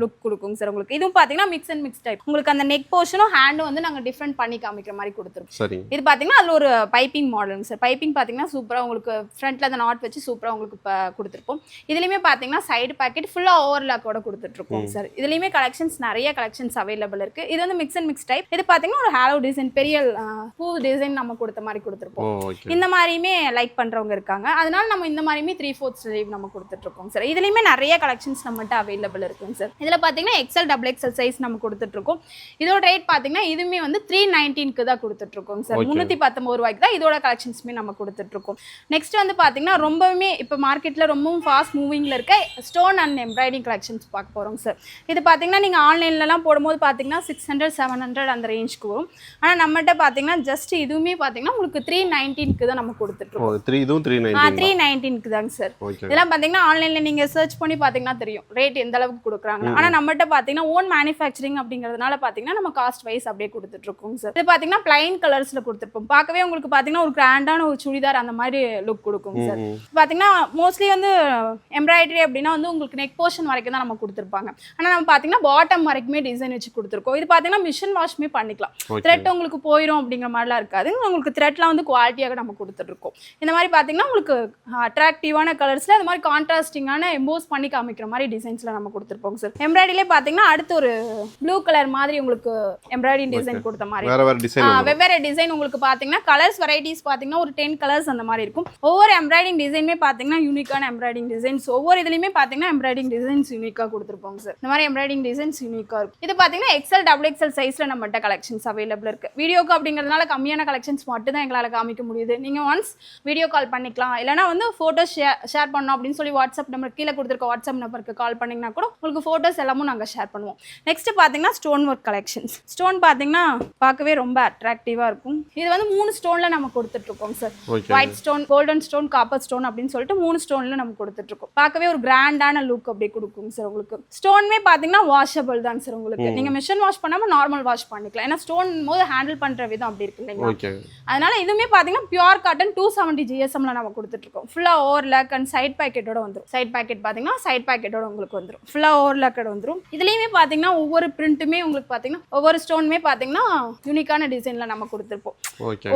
லுக் கொடுக்கும் சார் உங்களுக்கு. இதுவும் பாத்தீங்கன்னா மிக்ஸ் அண்ட் மிக்ஸ் டைப் உங்களுக்கு அந்த நெக் போர்ஷனும் ஹேண்டும் வந்து நாங்க டிஃப்ரெண்ட் பண்ணி காமிக்கிற மாதிரி கொடுத்துருக்கோம். இது பாத்தீங்கன்னா அதுல ஒரு பைப்பிங் மாடலுங்க சார் பைப்பிங் பாத்தீங்கன்னா சூப்பரா உங்களுக்கு ஃப்ரண்ட்ல அந்த நாட் வச்சு சூப்பரா உங்களுக்கு இப்போ கொடுத்துருப்போம். இதுலயுமே பாத்தீங்கன்னா சைடு பாக்கெட் ஃபுல்லா ஓவர்லாக்கோட கொடுத்துட்டு இருக்கோம் சார் இதுலயுமே கலெக்ஷன்ஸ் நிறைய கலெக்ஷன்ஸ் அவைலபிள் இருக்கு. இது வந்து மிக்ஸ் அண்ட் மிக்ஸ் டைப் இது பாத்தீங்கன்னா ஒரு ஹேலோ டிசைன் பெரிய பூ டிசைன் நம்ம கொடுத்த மாதிரி கொடுத்துருப்போம். இந்த மாதிரியுமே லைக் பண்றவங்க இருக்காங்க. அதனால நம்ம இந்த மாதிரியுமே த்ரீ ஃபோர்த் ஸ்லீவ் நம்ம கொடுத்துட்டு இருக்கோம் சார் இதுலயுமே நிறைய கலெக்ஷன்ஸ் நம்மகிட்ட அவைலபிள் இருக்குங்க சார் இதுல பாத்தீங்கன்னா எக்ஸல் டபுள் எக்ஸல் சைஸ் நம்ம கொடுத்துட்டு இருக்கோம் இதோட ரேட் பாத்தீங்கன்னா இதுவுமே வந்து த்ரீ நைன்டீனுக்கு தான் கொடுத்துட்டு இருக்கோம் சார். முந்நூற்றி பத்தொம்பது ரூபாய்க்கு தான் இதோட கலெக்ஷன்ஸுமே நம்ம கொடுத்துட்டு இருக்கோம் நெக்ஸ்ட் வந்து பாத்தீங்கன்னா ரொம்பவுமே இப்போ மார்க்கெட்ல ரொம்பவும் ஃபாஸ்ட் மூவிங்ல இருக்க ஸ்டோன் அண்ட் எம்ப்ராய்டிங் கலெக்ஷன்ஸ் பார்க்க போறோம் சார். இது பாத்தீங்கன்னா நீங்க ஆன்லைன்லலாம் போடும்போது பாத்தீங்கன்னா சிக்ஸ் ஹண்ட்ரட் செவன் ஹண்ட்ரட் அந்த ரேஞ்சுக்கு வரும். ஆனா நம்மகிட்ட பாத்தீங்கன்னா ஜஸ்ட் இதுவுமே பாத்தீங்கன்னா உங்களுக்கு த்ரீ நைன்டீனுக்கு தான் நம்ம இருக்கோம் த்ரீ இதுவும் த்ரீ நைன்டீனுக்கு தாங்க சார். இதெல்லாம் பாத்தீங்கன்னா ஆன்லைன்ல நீங்க சர்ச் பண்ணி பாத்தீங்கன்னா தெரியும். ரேட் எந்த அளவுக்கு கொடுக்குறாங்க ஆனா நம்மகிட்ட பாத்தீங்கன்னா ஓன் மேனுஃபேக்சரிங் அப்படிங்கறதுனால பாத்தீங்கன்னா நம்ம காஸ்ட் வைஸ் அப்படியே கொடுத்துட்டு இருக்கோம் சார் இது பாத்தீங்கன்னா பிளைன் கலர்ஸ்ல கொடுத்துருப்போம். பார்க்கவே உங்களுக்கு பாத்தீங்கன்னா ஒரு கிராண்டான ஒரு சுடிதார் அந்த மாதிரி லுக் கொடுக்கும் சார் ம் பாத்தீங்கன்னா மோஸ்ட்லி வந்து எம்ப்ராய்டரி அப்படின்னா வந்து உங்களுக்கு நெக் போர்ஷன் வரைக்கும் தான் நம்ம கொடுத்துருப்பாங்க. ஆனா நம்ம பாத்தீங்கன்னா பாட்டம் வரைக்குமே டிசைன் வச்சு கொடுத்துருக்கோம். இது பாத்தீங்கன்னா மிஷின் வாஷ்மே பண்ணிக்கலாம். த்ரெட் உங்களுக்கு போயிடும் அப்படிங்கிற மாதிரிலாம் இருக்காது. உங்களுக்கு த்ரெட்லாம் வந்து குவாலிட்டியாக நம்ம கொடுத்துட்ருக்கோம். இந்த மாதிரி பார்த்தீங்கன்னா உங்களுக்கு அட்ராக்டிவான கலர்ஸில் இந்த மாதிரி கான்ட்ராஸ்டிங்கான எம்போஸ் பண்ணி காமிக்கிற மாதிரி டிசைன்ஸில் நம்ம கொடுத்துருப்போம் சார் எம்ப்ராய்டிலே பார்த்தீங்கன்னா அடுத்து ஒரு ப்ளூ கலர் மாதிரி உங்களுக்கு எம்ப்ராய்டிங் டிசைன் கொடுத்த மாதிரி வேற வேற ஆ, டிசைன் வெவ்வேறு டிசைன் உங்களுக்கு பார்த்தீங்கன்னா கலர்ஸ் வெரைட்டிஸ் பார்த்தீங்கன்னா ஒரு டென் கலர்ஸ் அந்த மாதிரி இருக்கும். ஒவ்வொரு எம்ப்ராய்டிங் டிசைனுமே பார்த்தீங்கன்னா யூனிக்கான எம்ப்ராய்டிங் டிசைன்ஸ் ஒவ்வொரு இதுலையுமே பார்த்தீங்கன்னா எம்ப்ராய்டிங் டிசைன்ஸ் யூனிக்காக கொடுத்துருப்போம் சார் இந்த மாதிரி எம்ப்ராய்டிங் டிசைன்ஸ் யூனிக்காக இருக்கும். இது பார்த்தீங்கன்னா எக்ஸல் டபுள் எக்ஸல் சைஸில் நம்மகிட்ட கலெக்ஷன்ஸ் அவைலபிள் இருக்கு. வீடியோக்கு அப்படிங்கிறதுனால கம்மியான கலெக்ஷன்ஸ் மட்டும் தான் எங்களால் காமிக்க முடியுது. நீங்கள் ஒன்ஸ் வீடியோ கால் பண்ணிக்கலாம். இல்லைனா வந்து ஃபோட்டோ ஷேர் ஷேர் பண்ணோம் அப்படின்னு சொல்லி வாட்ஸ்அப் நம்பர் கீழே கொடுத்துருக்க வாட்ஸ்அப் நம்பருக்கு கால் பண்ணிங்கன்னா கூட உங்களுக்கு ஃபோட்டோஸ் எல்லாமும் நாங்கள் ஷேர் பண்ணுவோம். நெக்ஸ்ட் பார்த்தீங்கன்னா ஸ்டோன் ஒர்க் கலெக்ஷன்ஸ் ஸ்டோன் பார்த்தீங்கன்னா பார்க்கவே ரொம்ப அட்ராக்டிவாக இருக்கும். இது வந்து மூணு ஸ்டோனில் நம்ம கொடுத்துட்ருக்கோம் sir white stone golden stone copper stone அப்படின்னு சொல்லிட்டு மூணு ஸ்டோன்ல நம்ம கொடுத்துட்டு இருக்கோம் பார்க்கவே ஒரு கிராண்டான லுக் அப்படியே கொடுக்கும் சார் உங்களுக்கு. ஸ்டோன்மே பாத்தீங்கன்னா வாஷபிள் தான் சார் உங்களுக்கு. நீங்க மிஷின் வாஷ் பண்ணாம நார்மல் வாஷ் பண்ணிக்கலாம். ஏன்னா ஸ்டோன் போது ஹேண்டில் பண்ற விதம் அப்படி இருக்கு இல்லைங்களா? அதனால இதுவுமே பாத்தீங்கன்னா பியூர் காட்டன் டூ செவன்டி ஜிஎஸ்எம்ல நம்ம கொடுத்துட்டு இருக்கோம் ஃபுல்லா ஓவர் லேக் அண்ட் சைட் பேக்கெட்டோட வந்துரும். சைட் பேக்கெட் பாத்தீங்கன்னா சைட் பேக்கெட்டோட உங்களுக்கு வந்துரும். ஃபுல்லா ஓவர் லேக்கோட வந்துரும். இதுலயுமே பாத்தீங்கன்னா ஒவ்வொரு பிரிண்ட்டுமே உங்களுக்கு பாத்தீங்கன்னா ஒவ்வொரு ஸ்டோனுமே பாத்தீங்கன்னா யூனிக்கான டிசைன்ல நம்ம கொடுத்துருப்போம்.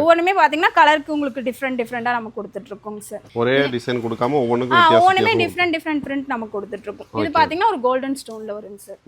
ஒவ்வொன்றுமே பாத்தீங்கன்னா கலருக்கு உங்களுக்கு டிஃப்ரெண்ட் டிஃப்ரெண்டா நம்ம கொடுத்துட்டு இருக்கோம் சார் ஒரே டிசைன் கொடுக்காம ஒவ்வொன்றுக்கும் ஒவ்வொன்றுமே. டிஃப்ரெண்ட் டிஃப்ரெண்ட் பிரிண்ட் நம்ம கொடுத்துட்டு இருக்கோம் இது பாத்தீங்கன்னா ஒரு கோல்டன் ஸ்டோன்ல வருங்க சார்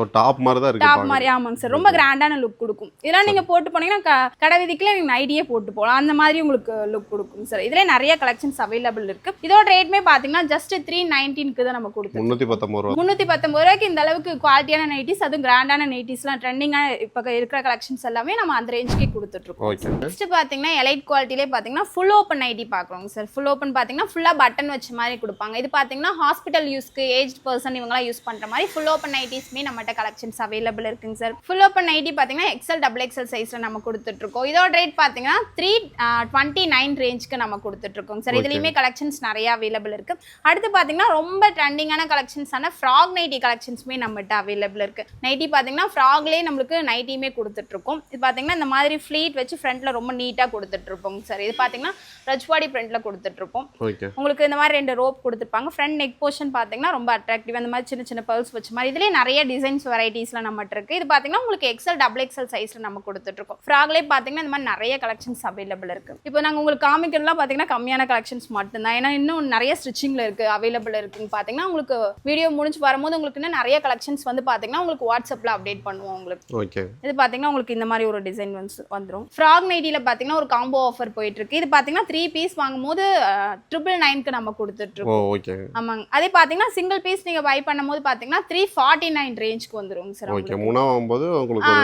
ஒரு டாப் மாதிரி தான் டாப். மாதிரி ஆமாங்க சார் ரொம்ப கிராண்டான லுக் கொடுக்கும். இதெல்லாம் நீங்க போட்டு போனீங்கன்னா கடை விதிக்குல நீங்க நைட்டியே போட்டு போகலாம். அந்த மாதிரி உங்களுக்கு லுக் கொடுக்கும் சார் இதுல நிறைய கலெக்ஷன்ஸ் அவைலபிள் இருக்கு. இதோட ரேட்மே பாத்தீங்கன்னா ஜஸ்ட் த்ரீ நைன்டீனுக்கு தான் நம்ம கொடுத்துருக்கோம் முந்நூற்றி பத்தொம்பது ரூபா. முந்நூற்றி பத்தொம்பது ரூபாய்க்கு இந்த அளவுக்கு குவாலிட்டியான நைட்டிஸ் அதுவும் கிராண்டான நைட்டிஸ்லாம் ட்ரெண்டிங்கான இப்போ இருக்கிற கலெக்ஷன்ஸ் எல்லாமே நம்ம அந்த ரேஞ்சுக்கே கொடுத்துட்ருக்கோம். நெக்ஸ்ட் பார்த்தீங்கன்னா எலைட் குவாலிட்டிலே பார்த்தீங்கன்னா ஃபுல் ஓப்பன் நைட்டி பார்க்குறோங்க சார் ஃபுல் ஓப்பன் பார்த்தீங்கன்னா ஃபுல்லாக பட்டன் வச்ச மாதிரி கொடுப்பாங்க. இது பார்த்தீங்கன்னா ஹாஸ்பிட்டல் யூஸ்க்கு ஏஜ் பர்சன் இவங்கலாம் யூஸ் பண்ணுற மாதிரி ஃபுல் ஓப்பன் நைட்டிஸ்மே நம்மகிட்ட கலெக்ஷன்ஸ் அவைலபிள் இருக்குங்க சார் ஃபுல் ஓப்பன் நைட்டி பார்த்தீங்கன்னா எக்ஸல் டபுள் எக்ஸல் சைஸில் நம்ம கொடுத்துட்ருக்கோம். இதோட ரேட் பார்த்தீங்கன்னா த்ரீ டுவெண்ட்டி நைன் ரேஞ்சுக்கு நம்ம கொடுத்துட்ருக்கோம் சார். இதுலேயுமே கலெக்ஷன்ஸ் நிறைய அவைலபிள் இருக்கு. அடுத்து பார்த்தீங்கன்னா ரொம்ப ட்ரெண்டிங்கான கலெக்ஷன்ஸான ஃப்ராக் நைட்டி கலெக்ஷன்ஸ்மே நம்மகிட்ட அவைலபிள் இருக்கு. நைட்டி பார்த்தீங்கன்னா ஃப்ராக்லேயே நம்மளுக்கு நைட்டியுமே கொடுத்துட்ருக்கோம். இது பார்த்தீங்கன்னா இந்த மாதிரி ஃப்ளீட் வச்சு ஃப்ரண்ட்ல ரொம்ப நீட்டாக கொடுத்துட்ருப்போம் சார் இது பார்த்தீங்கன்னா ரஜ்வாடி பிரிண்ட்ல கொடுத்துட்ருப்போம். உங்களுக்கு இந்த மாதிரி ரெண்டு ரோப் கொடுத்துருப்பாங்க. ஃப்ரண்ட் நெக் போர்ஷன் பார்த்தீங்கன்னா ரொம்ப அட்ராக்டிவ் அந்த மாதிரி சின்ன சின்ன பர்ல்ஸ் வச்ச மாதிரி. இதுலேயே நிறைய டிசைன்ஸ் வெரைட்டிஸ்லாம் நம்மகிட்ட இருக்கு. இது பார்த்தீங்கன்னா உங்களுக்கு எக்ஸல் டபுள் எக்ஸல் சைஸில் நம்ம கொடுத்துட்ருக்கோம். ஃப்ராக்லேயே பார்த்தீங்கன்னா இந்த மாதிரி நிறைய கலெக்ஷன்ஸ் அவைலபிள் இருக்கு. இப்போ நாங்கள் உங்களுக்கு காமிக்கிறதுலாம் பார்த்தீங்கன்னா கம்மியான கலெக்ஷன்ஸ் மட்டும்தான். ஏன்னா இன்னும் நிறைய ஸ்டிச்சிங்கில் இருக்கு அவைலபிள் இருக்குன்னு பார்த்தீங்கன்னா உங்களுக்கு வீடியோ முடிஞ்சு வரும்போது உங்களுக்கு இன்னும் நிறைய கலெக்ஷன்ஸ் வந்து பார்த்தீங்கன்னா உங்களுக்கு வாட்ஸ்அப்பில் அப்டேட் பண்ணுவோம் உங்களுக்கு. ஓகே இது பார்த்தீங்கன்னா உங்களுக்கு இந்த மாதிரி ஒரு டிசைன் வந்து வந்துடும் ஃப்ராக் நைட்டியில் பார்த்தீங்கன்னா ஒரு காம்போ ஆஃபர் போயிட்டு இருக்கு இது பார்த்தீங்கன்னா த்ரீ பீஸ் வாங்கும்போது ட்ரிபிள் நைன்க்கு நம்ம கொடுத்துட்ருக்கோம் ஓகே ஆமாங்க. அதே பார்த்தீங்கன்னா சிங்கிள் பீஸ் நீங்கள் பை பண்ணும்போது பார்த்தீங்கன்னா த்ரீ ஃபார்ட்டி நைன் ரேஞ்சுக்கு வந்துருங்க சார் ஓகே மூணாகும்போது உங்களுக்கு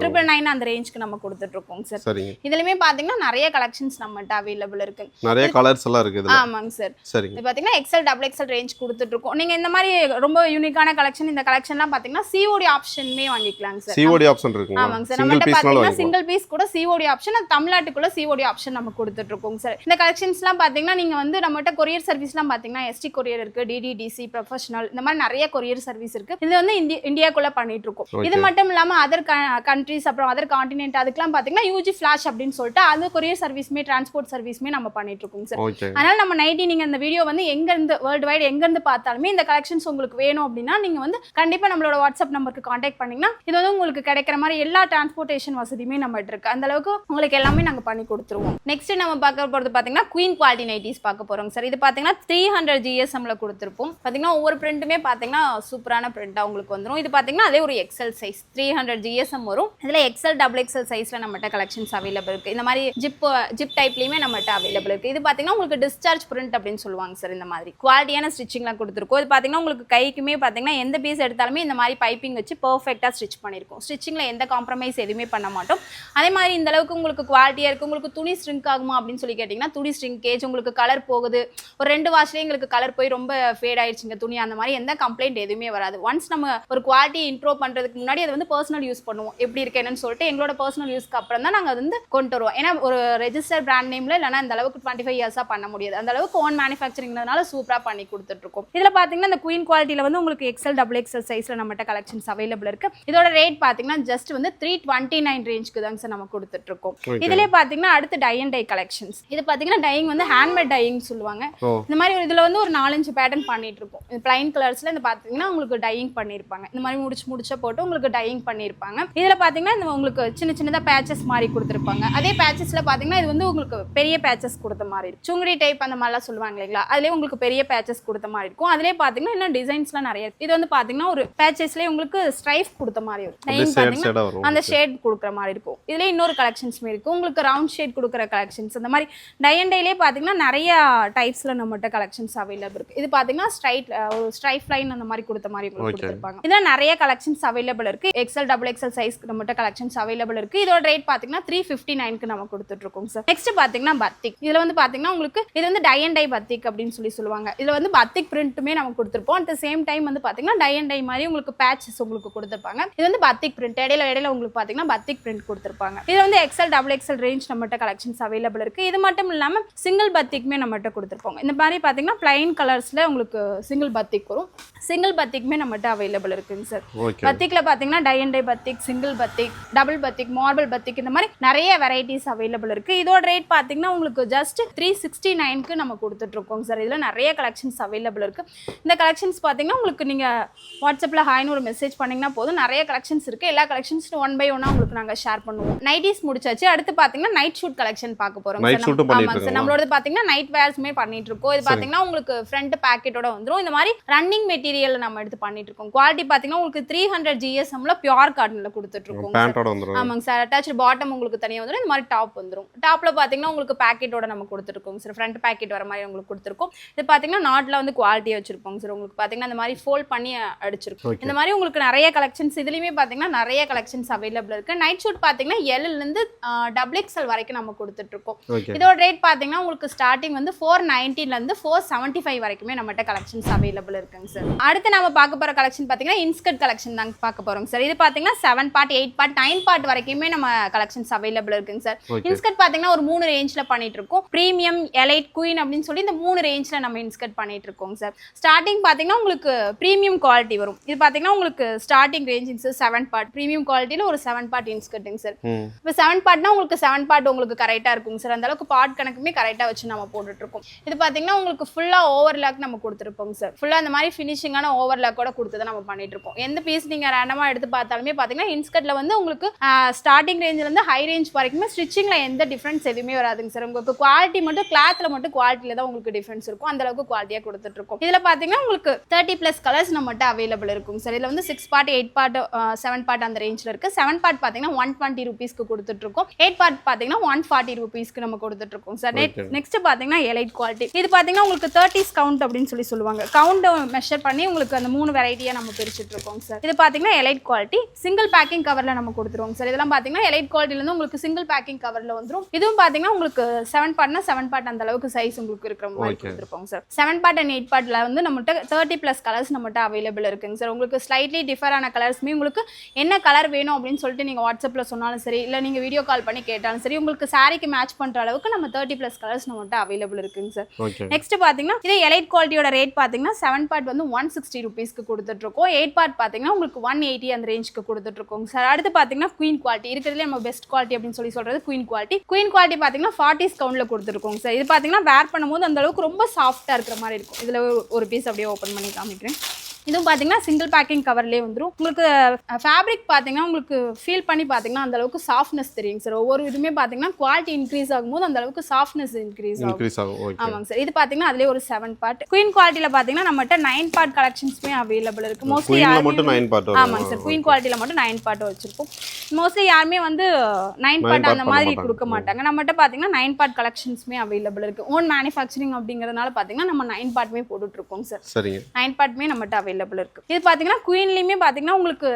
ட்ரிபிள் நைன் அந்த ரேஞ்சுக்கு நம்ம கொடுத்துட்ருக்கோம் சார் சரிங்க. இதுலையுமே பார்த்தீங்கன்னா நிறைய கலெக்ஷன்ஸ் நம்மகிட்ட அவைலபிள் இருக்கு. நிறைய கலர்ஸ் எல்லாம் இருக்கு இதுல. ஆமாங்க சார் சரிங்க. இது பார்த்தீங்கன்னா எக்ஸல் டபுள் எக்ஸல் ரேஞ்ச் கொடுத்துட்ருக்கோம் நீங்கள் இந்த மாதிரி ரொம்ப யூனிக்கான கலெக்ஷன் இந்த கலெக்ஷன்லாம் பார்த்தீங்கன்னா சிஓடி ஆப்ஷன்மே வாங்கிக்கலாங்க சார். சிஓடி ஆப்ஷன் இருக்குங்களா? ஆமாங்க சார். பாத்தீங்கன்னா வாங்கிக்கலாம் சிங்கிள் பீஸ் கூட சிஓடி ஆப்ஷன் அது தமிழ்நாட்டுக்குள்ள சிஓடி ஆப்ஷன் நம்ம கொடுத்துட்டு இருக்கோம் சார். இந்த கலெக்ஷன்ஸ்லாம் பாத்தீங்கன்னா நீங்க வந்து நம்மகிட்ட கொரியர் சர்வீஸ்லாம் பாத்தீங்கன்னா எஸ்டி கொரியர் இருக்கு டிடிடிசி ப்ரொஃபஷனல் இந்த மாதிரி நிறைய கொரியர் சர்வீஸ் இருக்கு. இது வந்து இந்தியா இந்தியாக்குள்ள பண்ணிட்டு இருக்கோம். இது மட்டும் இல்லாம அதர் கண்ட்ரிஸ் அப்புறம் அதர் காண்டினென்ட் அதுக்கெல்லாம் பாத்தீங்கன்னா யூஜி ஃபிளாஷ் அப்படின்னு சொல்லிட்டு அது கொரியர் சர்வீஸ்மே டிரான்ஸ்போர்ட் சர்வீஸ்மே நம்ம பண்ணிட்டு இருக்கோம் சார் அதனால நம்ம நைட்டி நீங்க இந்த வீடியோ வந்து எங்க இருந்து வேர்ல்டு வைடு எங்க இருந்து பார்த்தாலுமே இந்த கலெக்ஷன்ஸ் உங்களுக்கு வேணும் அப்படின்னா நீங்க வந்து கண்டிப்பா நம்மளோட வாட்ஸ்அப் நம்பருக்கு காண்டாக்ட் பண்ணீங்கன்னா இது வந்து உங்களுக்கு கிடைக்கிற மாதிரி எல்லா டிரான்ஸ்போர்ட்டேஷன் வசதியுமே நம்ம இருக்கு. அந்த அளவுக்கு உங்களுக்கு எல்லாமே நாங்கள் பண்ணி கொடுத்துருவோம். நெக்ஸ்ட் நம்ம பார்க்க போறது பாத்தீங்கன்னா குயின் குவாலிட்டி நைட்டிஸ் பார்க்க போறோம் சார் இது பாத்தீங்கன்னா த்ரீ ஹண்ட்ரட் ஜிஎஸ்எம்ல கொடுத்துருப்போம். பாத்தீங்கன்னா ஒவ்வொரு பிரிண்ட்டுமே பாத்தீங்கன்னா சூப்பரான பிரிண்டா உங்களுக்கு வந்துரும். இது பாத்தீங்கன்னா அதே ஒரு XL size three hundred GSM வரும். இதுல எக்ஸல் டபுள் எக்ஸல் சைஸ்ல நம்மகிட்ட கலெக்ஷன்ஸ் அவைலபிள் இருக்கு. இந்த மாதிரி ஜிப் ஜிப் டைப்லயுமே நம்மகிட்ட அவைலபிள் இருக்கு. இது பாத்தீங்கன்னா உங்களுக்கு டிஸ்சார்ஜ் பிரிண்ட் அப்படின்னு சொல்லுவாங்க சார் இந்த மாதிரி. குவாலிட்டியான ஸ்டிச்சிங்லாம் கொடுத்துருக்கோம். இது பாத்தீங்கன்னா உங்களுக்கு கைக்குமே பாத்தீங்கன்னா எந்த பீஸ் எடுத்தாலுமே இந்த மாதிரி பைப்பிங் வச்சு பர்ஃபெக்டா ஸ்டிச் பண்ணிருக்கோம். ஸ்டிச்சிங்கில் எந்த காம்ப்ரமைஸ் எதுவுமே பண்ண மாட்டோம். அதே மாதிரி இந்த அளவுக்கு உங்களுக்கு குவாலிட்டியாக இருக்கு உங்களுக்கு துணி ஸ்ட்ரிங்க் ஆகுமா அப்படின்னு சொல்லி கேட்டிங்கன்னா துணி ஸ்ட்ரிங்கேஜ் உங்களுக்கு கலர் போகுது. ஒரு ரெண்டு வாஷ்லேயே எங்களுக்கு கலர் போய் ரொம்ப ஃபேட் ஆயிடுச்சுங்க துணி அந்த மாதிரி எந்த கம்ப்ளைண்ட் எதுவுமே வராது. ஒன்ஸ் நம்ம ஒரு குவாலிட்டி இன்ட்ரோ பண்ணுறதுக்கு முன்னாடி அது வந்து பர்சனல் யூஸ் பண்ணுவோம். எப்படி இருக்கு என்னன்னு சொல்லிட்டு எங்களோட பர்சனல் யூஸ்க்கு அப்புறம் தான் நாங்கள் வந்து கொண்டு வருவோம். ஏன்னா ஒரு ரெஜிஸ்டர் பிராண்ட் நேம்ல இல்லைனா இந்த அளவுக்கு டுவெண்ட்டி ஃபைவ் இயர்ஸாக பண்ண முடியாது. அந்த அளவுக்கு ஓன் மேனுஃபேக்சரிங்னால சூப்பராக பண்ணி கொடுத்துட்டு இருக்கோம். இதில் பார்த்தீங்கன்னா இந்த குயின் குவாலிட்டியில் வந்து உங்களுக்கு எக்ஸல் டபுள் எக்ஸல் சைஸில் நம்மகிட்ட கலெக்ஷன்ஸ் அவைலபிள் இருக்கு. இதோட ரேட் பார்த்தீங்கன்னா ஜஸ்ட் வந்து த்ரீ டுவெண்ட்டி நைன் ரேஞ்சுக்கு தாங்க சார் நம்ம கொடுத்துட்டு இருக்கோம் ஓகே இதுலயே பாத்தீங்கன்னா அடுத்து டை அண்ட் டை கலெக்ஷன்ஸ் இது பாத்தீங்கன்னா டையிங் வந்து ஹேண்ட்மேட் டையிங் சொல்லுவாங்க. இந்த மாதிரி ஒரு இதுல வந்து ஒரு நாலஞ்சு பேட்டர்ன் பண்ணிட்டு இருக்கோம் இது பிளைன் கலர்ஸ்ல இந்த பாத்தீங்கன்னா உங்களுக்கு டையிங் பண்ணிருப்பாங்க. இந்த மாதிரி முடிச்சு முடிச்ச போட்டு உங்களுக்கு டையிங் பண்ணிருப்பாங்க. இதுல பாத்தீங்கன்னா இந்த உங்களுக்கு சின்ன சின்னதா பேச்சஸ் மாதிரி கொடுத்துருப்பாங்க. அதே பேச்சஸ்ல பாத்தீங்கன்னா இது வந்து உங்களுக்கு பெரிய பேச்சஸ் கொடுத்த மாதிரி இருக்கும். சுங்குடி டைப் அந்த மாதிரிலாம் சொல்லுவாங்க இல்லைங்களா? அதுலயே உங்களுக்கு பெரிய பேச்சஸ் கொடுத்த மாதிரி இருக்கும். அதுலயே பாத்தீங்கன்னா இன்னும் டிசைன்ஸ்லாம் நிறைய இது வந்து பாத்தீங்கன்னா ஒரு பேச்சஸ்லயே உங்களுக்கு ஸ்ட்ரைஃப் கொடுத்த மாதிரி இருக்கும். அந்த ஷேட் கொடுக்குற மாதிரி இருக்கும். இதுல இன்னொரு கலெக்ஷன்ஸ்மே இருக்கு உங்களுக்கு ரவுண்ட் ஷேட் கொடுக்குற கலெக்ஷன்ஸ் அந்த மாதிரி டை அண்ட் டைலே பார்த்தீங்கன்னா நிறைய டைப்ஸ்ல நம்மகிட்ட கலெக்ஷன்ஸ் அவைலபிள் இருக்கு. இது பார்த்தீங்கன்னா ஸ்ட்ரைட் ஒரு ஸ்ட்ரைட் லைன் அந்த மாதிரி கொடுத்த மாதிரி உங்களுக்கு. கொடுத்துருப்பாங்க. இதில் நிறைய கலெக்ஷன்ஸ் அவைலபிள் இருக்கு. எக்ஸல் டபுள் எக்ஸல் சைஸ் நம்மகிட்ட கலெக்ஷன்ஸ் அவைலபிள் இருக்கு. இதோட ரேட் பார்த்தீங்கன்னா த்ரீ ஃபிஃப்டி நைனுக்கு நம்ம கொடுத்துட்டு இருக்கோம் சார் நெக்ஸ்ட் பார்த்தீங்கன்னா பத்திக் இதுல வந்து பார்த்தீங்கன்னா உங்களுக்கு இது வந்து டை அண்ட் டை பத்திக் அப்படின்னு சொல்லி சொல்லுவாங்க. இதுல வந்து பத்திக் பிரிண்ட்டுமே நம்ம கொடுத்துருப்போம். அட் த சேம் டைம் வந்து பாத்தீங்கன்னா டை அண்ட் டை மாதிரி உங்களுக்கு பேட்சஸ் உங்களுக்கு கொடுத்துருப்பாங்க. இது வந்து பத்திக் பிரிண்ட் இடையில இடையில உங்களுக்கு பாத்தீங்கன்னா பத்திக் பிரிண்ட் கொடுத்துருப்பாங்க. இது வந்து எக்ஸல் டபுள் எக்ஸல் ரேஞ்ச் நம்மகிட்ட கலெக்ஷன்ஸ் அவைலபிள் இருக்கு. இது மட்டும் இல்லாம சிங்கிள் பத்திக்குமே நம்மகிட்ட கொடுத்துருப்போம் இந்த மாதிரி பாத்தீங்கன்னா பிளைன் கலர்ஸ்ல உங்களுக்கு சிங்கிள் பத்திக் வரும். சிங்கிள் பத்திக்குமே நம்மகிட்ட அவைலபிள் இருக்குங்க சார் ஓகே பத்திக்ல பாத்தீங்கன்னா tie and dye batik single batik double batik marble batik இந்த மாதிரி நிறைய வெரைட்டிஸ் அவைலபிள் இருக்கு. இதோட ரேட் பாத்தீங்கன்னா உங்களுக்கு ஜஸ்ட் த்ரீ சிக்ஸ்டி நைனுக்கு நம்ம கொடுத்துட்டு இருக்கோம் சார் இதுல நிறைய கலெக்ஷன்ஸ் அவைலபிள் இருக்கு. இந்த கலெக்ஷன்ஸ் பாத்தீங்கன்னா உங்களுக்கு நீங்க வாட்ஸ்அப்ல ஹாய்னு ஒரு மெசேஜ் பண்ணீங்கன்னா போதும். நிறைய கலெக்ஷன்ஸ் இருக்கு. எல்லா கலெக்ஷன்ஸ் ஒன் பை ஒன்னா உங்களுக்கு நாங்க ஷேர் பண்ணுவோம். நைட்டிஸ் முடிச்சாச்சு. அடுத்து பாத்தீங்கன்னா நைட் ஷூட் கலெக்ஷன் பார்க்க பண்ணிட்டு ஆமாங்க சார்? நம்மளோட பாத்தீங்கன்னா நைட் வேர்ஸ்மே பண்ணிட்டு இருக்கோம். இது பாத்தீங்கன்னா உங்களுக்கு ஃப்ரண்ட் பேக்கெட்டோட வந்துரும். இந்த மாதிரி ரன்னிங் மெட்டீரியல் நம்ம எடுத்து பண்ணிட்டு இருக்கோம். குவாலிட்டி பாத்தீங்கன்னா உங்களுக்கு த்ரீ ஹண்ட்ரட் ஜிஎஸ்எம்ல பியூர் காட்டன்ல கொடுத்துட்டு இருக்கோம் வந்துடும் ஆமாங்க சார் அட்டாச் பாட்டம் உங்களுக்கு தனியாக வந்துடும் இந்த மாதிரி டாப் வந்துடும் டாப்ல பாத்தீங்கன்னா உங்களுக்கு பேக்கெட்டோட நம்ம கொடுத்துருக்கோம் சார் ஃப்ரண்ட் பேக்கெட் வர மாதிரி உங்களுக்கு கொடுத்துருக்கோம். இது பாத்தீங்கன்னா நாட்ல வந்து குவாலிட்டி வச்சிருப்போம் சார் உங்களுக்கு பாத்தீங்கன்னா இந்த மாதிரி ஃபோல்ட் பண்ணி அடிச்சிருக்கோம். இந்த மாதிரி உங்களுக்கு நிறைய கலெக்ஷன்ஸ் இதுலயுமே பாத்தீங்கன்னா நிறைய கலெக்ஷன்ஸ் அவைலபிள் இருக்கு. நைட் ஷூட் ல இருந்து டபுள் எக்ஸ்எல் வரைக்கும் நம்ம ஓகே இதோட ரேட் பாத்தீங்கன்னா உங்களுக்கு ஸ்டார்டிங் வந்து ஃபோர் இருந்து ஃபோர் செவன்ட்டி ஃபைவ் வரைக்குமே நம்மகிட்ட கலெக்ஷன்ஸ் அவைலபிள் இருக்குங்க சார் அடுத்து நம்ம பார்க்க போற கலெக்ஷன் பாத்தீங்கன்னா இன்ஸ்கர்ட் கலெக்ஷன் தாங்க பார்க்க போறோம் சார் இது பாத்தீங்கன்னா seven part eight part nine part வரைக்குமே நம்ம கலெக்ஷன்ஸ் அவைலபிள் இருக்குங்க சார் இன்ஸ்கர்ட் பாத்தீங்கன்னா ஒரு மூணு ரேஞ்ச்ல பண்ணிட்டு இருக்கோம். பிரீமியம் எலைட் குயின் அப்படின்னு சொல்லி இந்த மூணு ரேஞ்ச்ல நம்ம இன்ஸ்கர்ட் பண்ணிட்டு இருக்கோம் சார் ஸ்டார்டிங் பாத்தீங்கன்னா உங்களுக்கு பிரீமியம் குவாலிட்டி வரும். இது பாத்தீங்கன்னா உங்களுக்கு starting sir seven part premium குவாலிட்டியில ஒரு செவன் பார்ட் இன்ஸ்கர்ட்டுங்க சார். இப்போ செவன் பார்ட்னா உங்களுக்கு செவன் பார்ட் உங்களுக்கு கரெக்டாக இருக்குங்க சார். அந்த அளவுக்கு பார்ட் கணக்குமே கரெக்டாக வச்சு நம்ம போட்டுட்டு இருக்கோம் இது பார்த்தீங்கன்னா உங்களுக்கு ஃபுல்லாக ஓவர்லாக் நம்ம கொடுத்துருப்போங்க சார். ஃபுல்லாக அந்த மாதிரி ஃபினிஷிங்கான ஓவர்லாக்கோட கொடுத்து தான் நம்ம பண்ணிட்டு இருக்கோம் எந்த பீஸ் நீங்கள் ரேண்டமாக எடுத்து பார்த்தாலுமே பார்த்தீங்கன்னா இன்ஸ்கர்ட்ல வந்து உங்களுக்கு ஸ்டார்டிங் ரேஞ்சிலேருந்து ஹை ரேஞ்ச் வரைக்குமே ஸ்டிச்சிங்கில் எந்த டிஃப்ரென்ஸ் எதுவுமே வராதுங்க சார். உங்களுக்கு குவாலிட்டி மட்டும் கிளாத்தில் மட்டும் குவாலிட்டியில் தான் உங்களுக்கு டிஃப்ரென்ஸ் இருக்கும். அந்த அளவுக்கு குவாலிட்டியாக கொடுத்துட்டு இருக்கோம் இதில் பார்த்தீங்கன்னா உங்களுக்கு தேர்ட்டி ப்ளஸ் கலர்ஸ் நம்மகிட்ட அவைலபிள் இருக்குங்க சார். இதில் வந்து six part eight part seven part அந்த ரேஞ்சில் இருக்கு. செவன் பார்ட் பார்த்தீங்கன்னா ஒன் டுவெண்ட்டி ருபீஸ்க்கு கொடுத்துட்டு இருக்கோம் எயிட் பார்ட் பார்த்தீங்கன்னா ஒன் ஃபார்ட்டி ருபீஸ்க்கு நம்ம கொடுத்துட்டு இருக்கோம் சார் Okay. நெக்ஸ்ட் பார்த்தீங்கன்னா எலைட் குவாலிட்டி இது பார்த்தீங்கன்னா உங்களுக்கு தேர்ட்டிஸ் கவுண்ட் அப்படின்னு சொல்லி சொல்லுவாங்க. கவுண்ட் மெஷர் பண்ணி உங்களுக்கு அந்த மூணு வெரைட்டியாக நம்ம பிரிச்சுட்டு இருக்கோம் சார் இது பார்த்தீங்கன்னா எலைட் குவாலிட்டி சிங்கிள் பேக்கிங் கவரில் நம்ம கொடுத்துருவோம் சார் இதெல்லாம் பார்த்தீங்கன்னா எலைட் குவாலிட்டிலேருந்து உங்களுக்கு சிங்கிள் பேக்கிங் கவரில் வந்துரும். இதுவும் பார்த்தீங்கன்னா உங்களுக்கு செவன் பார்ட்னா செவன் பார்ட் அந்த அளவுக்கு சைஸ் உங்களுக்கு இருக்கிற மாதிரி. கொடுத்துருப்போம் sir seven part and eight பார்ட்ல வந்து நம்மகிட்ட தேர்ட்டி ப்ளஸ் கலர்ஸ் நம்மகிட்ட அவைலபிள் இருக்குங்க சார் உங்களுக்கு ஸ்லைட்லி டிஃபர் ஆன கலர்ஸ்மே உங்களுக்கு என்ன கலர் வேணும் அப்படின்னு சொல்லிட்டு நீங்கள் வாட்ஸ்அப்பில் சொன்னாலும் சரி இல்லை நீங்கள் வீடியோ கால் பண்ணி கேட்டாலும் சரி உங்களுக்கு சாரிக்கு மேட்ச் பண்ணுற அளவுக்கு நம்ம தேர்ட்டி ப்ளஸ் கலர்ஸ் நம்மகிட்ட அவைலபிள் இருக்குங்க சார் நெக்ஸ்ட் பார்த்தீங்கன்னா இதே எலைட் குவாலிட்டியோட ரேட் பார்த்தீங்கன்னா செவன் பார்ட் வந்து ஒன் சிக்ஸ்டி ருபீஸ்க்கு கொடுத்துட்ருக்கோம் எயிட் பார்ட் பார்த்தீங்கன்னா உங்களுக்கு ஒன் எயிட்டி அந்த ரேஞ்சுக்கு கொடுத்துட்ருக்கோம் சார் அடுத்து பார்த்தீங்கன்னா குயின் குவாலிட்டி இருக்கிறதுலே நம்ம பெஸ்ட் குவாலிட்டி அப்படின்னு சொல்லி சொல்கிறது குயின் குவாலிட்டி குயின் குவாலிட்டி பார்த்தீங்கன்னா ஃபார்ட்டிஸ் கவுண்டில் கொடுத்துருக்கோம் சார் இது பார்த்தீங்கன்னா வேர் பண்ணும்போது அந்த அளவுக்கு ரொம்ப சாஃப்ட்டாக இருக்கிற மாதிரி இருக்கும். இதில் ஒரு பீஸ் அப்படியே ஓப்பன் பண்ணி காமிக்கிறேன். இதுவும் பார்த்தீங்கன்னா சிங்கிள் பேக்கிங் கவர்லேயே வந்துடும் உங்களுக்கு ஃபேப்ரிக் பார்த்தீங்கன்னா உங்களுக்கு ஃபீல் பண்ணி பார்த்தீங்கன்னா அந்த அளவுக்கு சாஃப்ட்னஸ் தெரியுங்க சார் ஒவ்வொரு இதுவுமே பார்த்தீங்கன்னா குவாலிட்டி இன்க்ரீஸ் ஆகும்போது அந்த அளவுக்கு சாஃப்ட்னஸ் இன்க்ரீஸ் ஆகும். இன்க்ரீஸ் ஆகும். ஓகே ஆமாங்க சார் இது பாத்தீங்கன்னா அதுலயே ஒரு செவன் பார்ட் குயின் குவாலிட்டியில பாத்தீங்கன்னா நம்மகிட்ட நைன் பார்ட் கலெக்ஷன்ஸ்மே அவைலபிள் இருக்கு. மோஸ்ட்லி மட்டும் நைன் பார்ட் ஆமாங்க சார் குயின் குவாலிட்டியில மட்டும் நைன் பார்ட் வச்சிருப்போம். மோஸ்ட்லி யாருமே வந்து நைன் பார்ட் அந்த மாதிரி. கொடுக்க மாட்டாங்க. நம்மகிட்ட பாத்தீங்கன்னா நைன் பார்ட் கலெக்ஷன்ஸ்மே அவைலபிள் இருக்கு. ஓன் மேனுஃபேக்சரிங் அப்படிங்கறதுனால பாத்தீங்கன்னா நம்ம நைன் பார்ட்மே போட்டுட்டு இருக்கோம் சார் சரிங்க. நைன் பார்ட்மே நம்மகிட்ட அவைலபிள் இருக்கு. இது பாத்தீங்கன்னா குயின்லயுமே பாத்தீங்கன்னா உங்களுக்கு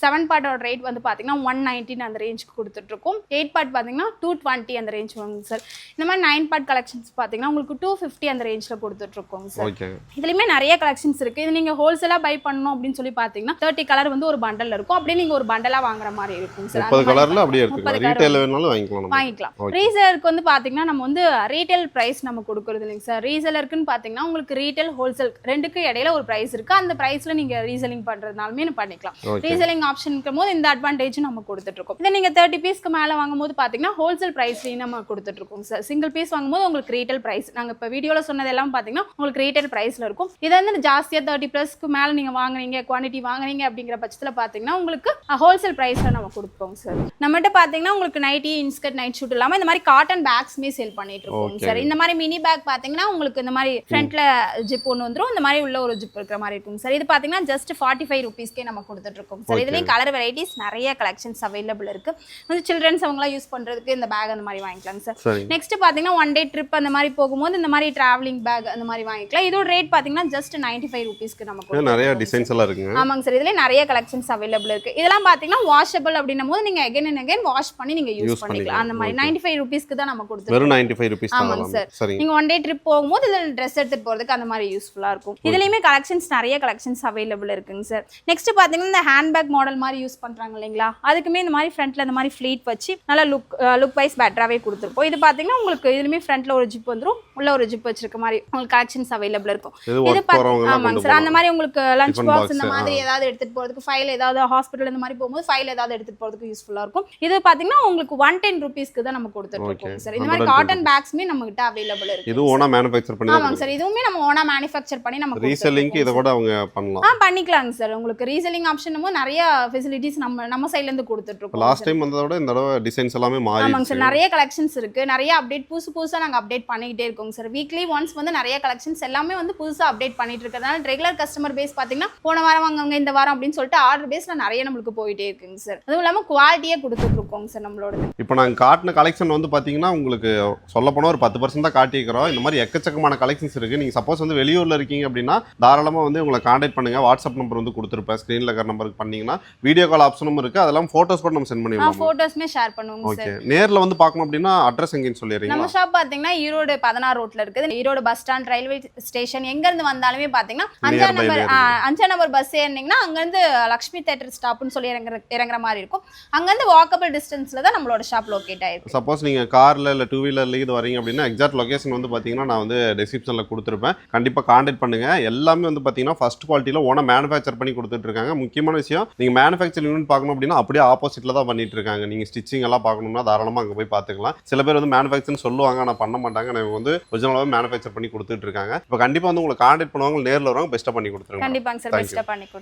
செவன் பார்ட்டோட ரேட் வந்து பாத்தீங்கன்னா ஒன் நைன்டீன் அந்த ரேஞ்சுக்கு கொடுத்துட்டு இருக்கோம் எயிட் பார்ட் பாத்தீங்கன்னா டூ டுவெண்ட்டி அந்த ரேஞ்ச் வாங்க சார் இந்த மாதிரி நைன் பார்ட் கலெக்ஷன்ஸ் பாத்தீங்கன்னா உங்களுக்கு டூ ஃபிஃப்டி அந்த ரேஞ்ச்ல கொடுத்துட்டு இருக்கோம் சார் இதுலயுமே நிறைய கலெக்ஷன்ஸ் இருக்கு. இது நீங்க ஹோல்சேலா பை பண்ணணும் அப்படின்னு சொல்லி பாத்தீங்கன்னா தேர்ட்டி கலர் வந்து ஒரு பண்டல் இருக்கும். அப்படியே நீங்க ஒரு பண்டலா வாங்குற மாதிரி இருக்கும் சார் முப்பது கலர்ல அப்படியே colour ரீட்டைல வேணாலும் வாங்கிக்கலாம் வாங்கிக்கலாம். ரீசேலருக்கு வந்து பாத்தீங்கன்னா நம்ம வந்து ரீட்டைல் பிரைஸ் நம்ம கொடுக்கறது இல்லைங்க சார் ரீசேலருக்குன்னு பாத்தீங்கன்னா உங்களுக்கு ரீட்டைல் ஹோல்சேல் ரெண்டுக்கு இடையில ஒரு பிரைஸ் இருக்கு. அந்த பிரைஸ்ல நீங்க ரீசேலிங் பண்றதுனாலுமே நம்ம பண்ணிக்கலாம். ஓகே ரீசேலிங் ஆப்ஷன் இருக்கும் போது இந்த அட்வான்டேஜ் நம்ம கொடுத்துட்டு இருக்கோம் இதை நீங்க தேர்ட்டி பீஸ்க்கு மேல வாங்கும்போது பாத்தீங்கன்னா ஹோல்சேல் பிரைஸ்லயும் நம்ம கொடுத்துட்டு இருக்கோம் சார் சிங்கிள் பீஸ் வாங்கும்போது உங்களுக்கு ரீட்டைல் பிரைஸ் நாங்க இப்ப வீடியோல சொன்னதெல்லாம் பாத்தீங்கன்னா உங்களுக்கு ரீட்டைல் பிரைஸ்ல இருக்கும். இதை வந்து ஜாஸ்தியா தேர்ட்டி பிளஸ்க்கு மேல நீங்க வாங்குறீங்க குவான்டிட்டி வாங்குறீங்க அப்படிங்கிற பட்சத்துல பாத்தீங்கன்னா உங்களுக்கு ஹோல்சேல் பிரைஸ்ல நம்ம கொடுப்போம் சார் நம்மகிட்ட பாத்தீங்கன்னா உங்களுக்கு நைட்டி இன்ஸ்கர்ட் நைட் ஷூட் இல்லாம இந்த மாதிரி காட்டன் பேக்ஸ்மே சேல் பண்ணிட்டு இருக்கோம். சார் இந்த மாதிரி மினி பேக் பாத்தீங்கன்னா உங்களுக்கு இந்த மாதிரி ஃப்ரண்ட்ல ஜிப் ஒன்று வந்துரும். இந்த மாதிரி உள்ள ஒரு ஜிப் இருக்கிற மாதிரி இருக்கும் சார் இது பாத்தீங்கன்னா ஜஸ்ட் ஃபார்ட்டி ஃபைவ் ருபீஸ்க்கே நம்ம கொடுத்துட்டு இருக்கோம் சார். இதுலயும் கலர் வெரைட்டிஸ் நிறைய கலெக்ஷன்ஸ் அவைலபிள் இருக்கு. வந்து சில்ட்ரன்ஸ் அவங்களாம் யூஸ் பண்றதுக்கு இந்த பேக் அந்த மாதிரி வாங்கிக்கலாம் சார் நெக்ஸ்ட் பாத்தீங்கன்னா ஒன் டே ட்ரிப் அந்த மாதிரி போகும்போது இந்த மாதிரி டிராவலிங் பேக் அந்த மாதிரி வாங்கிக்கலாம். இதோட ரேட் பாத்தீங்கன்னா ஜஸ்ட் நைன்டி ஃபைவ் ருபீஸ்க்கு நம்ம நிறைய டிசைன்ஸ் எல்லாம் இருக்குங்க. ஆமாங்க சார் இதுல நிறைய கலெக்ஷன்ஸ் அவைலபிள் இருக்கு. இதெல்லாம் பாத்தீங்கன்னா வாஷபிள் அப்படின்னும் போது நீங்க அகைன் அண்ட் அகைன் வாஷ் பண்ணி நீங்க Use யூஸ் பண்ணிக்கலாம். அந்த மாதிரி Okay. நைன்டி ஃபைவ் ருபீஸ்க்கு தான் நம்ம கொடுத்துருக்கோம் வெறும் நைன்டி ஃபைவ் ருபீஸ் தான் ஆமாங்க. சார். சரிங்க. நீங்க ஒன் டே ட்ரிப் போகும்போது இதில் ட்ரெஸ் எடுத்துட்டு போறதுக்கு அந்த மாதிரி யூஸ்ஃபுல்லா இருக்கும். இதுலயுமே கலெக்ஷன்ஸ் நிறைய கலெக்ஷன் கலெக்ஷன்ஸ் அவைலபிள் இருக்குங்க சார். நெக்ஸ்ட் பார்த்தீங்கன்னா இந்த ஹேண்ட்பேக் மாடல் மாதிரி யூஸ் பண்ணுறாங்க இல்லைங்களா? அதுக்குமே இந்த மாதிரி ஃப்ரண்ட்ல இந்த மாதிரி ஃப்ளீட் வச்சு நல்லா லுக் லுக் வைஸ் பெட்டராகவே கொடுத்துருப்போம். இது பார்த்தீங்கன்னா உங்களுக்கு இதுலேயுமே ஃப்ரண்ட்ல ஒரு ஜிப் வந்துரும். உள்ள ஒரு ஜிப் வச்சிருக்க மாதிரி உங்களுக்கு கலெக்ஷன்ஸ் அவைலபிள் இருக்கும். இது ஆமாங்க சார். அந்த மாதிரி உங்களுக்கு லஞ்ச் பாக்ஸ் இந்த மாதிரி. ஏதாவது எடுத்துட்டு போறதுக்கு ஃபைல் ஏதாவது ஹாஸ்பிட்டல் இந்த மாதிரி போகும்போது ஃபைல் ஏதாவது எடுத்துட்டு போறதுக்கு யூஸ்ஃபுல்லா இருக்கும். இது பாத்தீங்கன்னா உங்களுக்கு ஒன் டென் ருபீஸ்க்கு தான் நம்ம. இருக்கோம் சார். இந்த மாதிரி 110 காட்டன் பேக்ஸுமே நம்ம கிட்ட அவைலபிள் இருக்கு இது ஓனா மேனுஃபேக்சர் பண்ணி ஆமாங்க சார். இதுவுமே நம்ம ஓனா மேனுஃபேக்சர் பண்ணி நம்ம ரீசெல்லிங்க்கு இதை கூட அவங்க பண்ணலாம். ஆ பண்ணிக்கலாங்க சார். உங்களுக்கு ரீசெல்லிங் ஆப்ஷனும் நிறைய ஃபெசிலிட்டிஸ் நம்ம நம்ம சைடுல இருந்து கொடுத்துட்டு இருக்கோம் லாஸ்ட் டைம் வந்ததை விட இந்த தடவை டிசைன்ஸ் எல்லாமே ஆமாங்க மாறி சார். நிறைய கலெக்ஷன்ஸ் இருக்கு. நிறைய அப்டேட் புதுசு புதுசா நாங்க அப்டேட் பண்ணிக்கிட்டே இருக்கோங்க சார். வீக்லி ஒன்ஸ் வந்து நிறைய கலெக்ஷன்ஸ் எல்லாமே வந்து புதுசா அப்டேட் பண்ணிட்டு இருக்கிறதுனால ரெகுலர் கஸ்டமர் பேஸ் பாத்தீங்கன்னா போன வாரம் வாங்குவாங்க இந்த வாரம் அப்படின்னு சொல்லிட்டு ஆர்டர் பேஸ்ல நிறைய நம்மளுக்கு போயிட்டே இருக்குங்க சார். அதுவும் இல்லாம குவாலிட்டியே கொடுத்துட்டு இருக்கோங்க சார் நம்மளோட இப்போ நாங்கள் காட்டின கலெக்ஷன் வந்து பார்த்தீங்கன்னா உங்களுக்கு சொல்ல போனால் ஒரு பத்து பர்சன்ட் தான் காட்டியிருக்கிறோம். இந்த மாதிரி எக்கச்சக்கமான கலெக்ஷன்ஸ் இருக்குது நீங்கள் சப்போஸ் வந்து வெளியூரில் இருக்கீங்க அப்படின்னா தாராளமாக வந்து உங்களை காண்டாக்ட் பண்ணுங்கள் வாட்ஸ்அப் நம்பர் வந்து கொடுத்துருப்பேன். ஸ்க்ரீனில் இருக்கிற நம்பருக்கு பண்ணீங்கன்னா வீடியோ கால் ஆப்ஷனும் இருக்குது அதெல்லாம் ஃபோட்டோஸ் கூட நம்ம சென்ட் ஆ பண்ணிடலாம்? போட்டோஸ்மே ஷேர் பண்ணுவோங்க ஓகே நேரில் வந்து பார்க்கணும் அப்படின்னா அட்ரஸ் எங்கேன்னு நம்ம சொல்லிடுறீங்களா ஷாப் பாத்தீங்கன்னா ஈரோடு பதினாறு ரோட்ல இருக்குது. Erode bus stand railway station எங்க இருந்து வந்தாலுமே பாத்தீங்கன்னா அஞ்சா Nearby நம்பர் ல இருக்கு. அஞ்சா நம்பர் பஸ் ஏறினீங்கன்னா அங்க இருந்து லக்ஷ்மி தேட்டர் ஸ்டாப்னு சொல்லி இறங்குற இறங்குற மாதிரி இருக்கும். அங்க இருந்து வாக்கபிள் டிஸ்டன்ஸ்ல தான் நம்மளோட ஷாப் லொகேட் ஆயிருக்கு. சப்போஸ் நீங்கள் காரில் இல்லை டூ வீலர்ல இது வரீங்க அப்படின்னா எக்ஸாக்ட் லொகேஷன் வந்து பார்த்தீங்கன்னா நான் வந்து டிஸ்கிரிப்ஷனில் கொடுத்துருப்பேன். கண்டிப்பாக காண்டாக்ட் பண்ணுங்கள் எல்லாமே வந்து பார்த்தீங்கன்னா ஃபஸ்ட் குவாலிட்டியில் ஓன மேனுஃபேக்சர் பண்ணி கொடுத்துட்டு இருக்காங்க முக்கியமான விஷயம் நீங்கள் மேனுஃபேக்சர் யூனிட் பார்க்கணும் அப்படின்னா அப்படியே ஆப்போசிட்டில் தான் பண்ணிட்டு இருக்காங்க நீங்கள் ஸ்டிச்சிங் எல்லாம் பார்க்கணும்னா தாராளமாக அங்கே போய் பார்த்துக்கலாம். சில பேர் வந்து மேனுஃபேக்சர்னு சொல்லுவாங்க ஆனால் பண்ண மாட்டாங்க. நான் வந்து ஒரிஜினலாகவே மேனுஃபேக்சர் பண்ணி கொடுத்துட்டு இருக்காங்க இப்போ கண்டிப்பாக வந்து உங்களை காண்டாக்ட் பண்ணுவாங்க நேரில் வருவாங்க பெஸ்ட்டாக பண்ணி கொடுத்துருங்க கண்டிப்பாங்க சார். பெஸ்ட்டாக பண்ணி கொடுத்து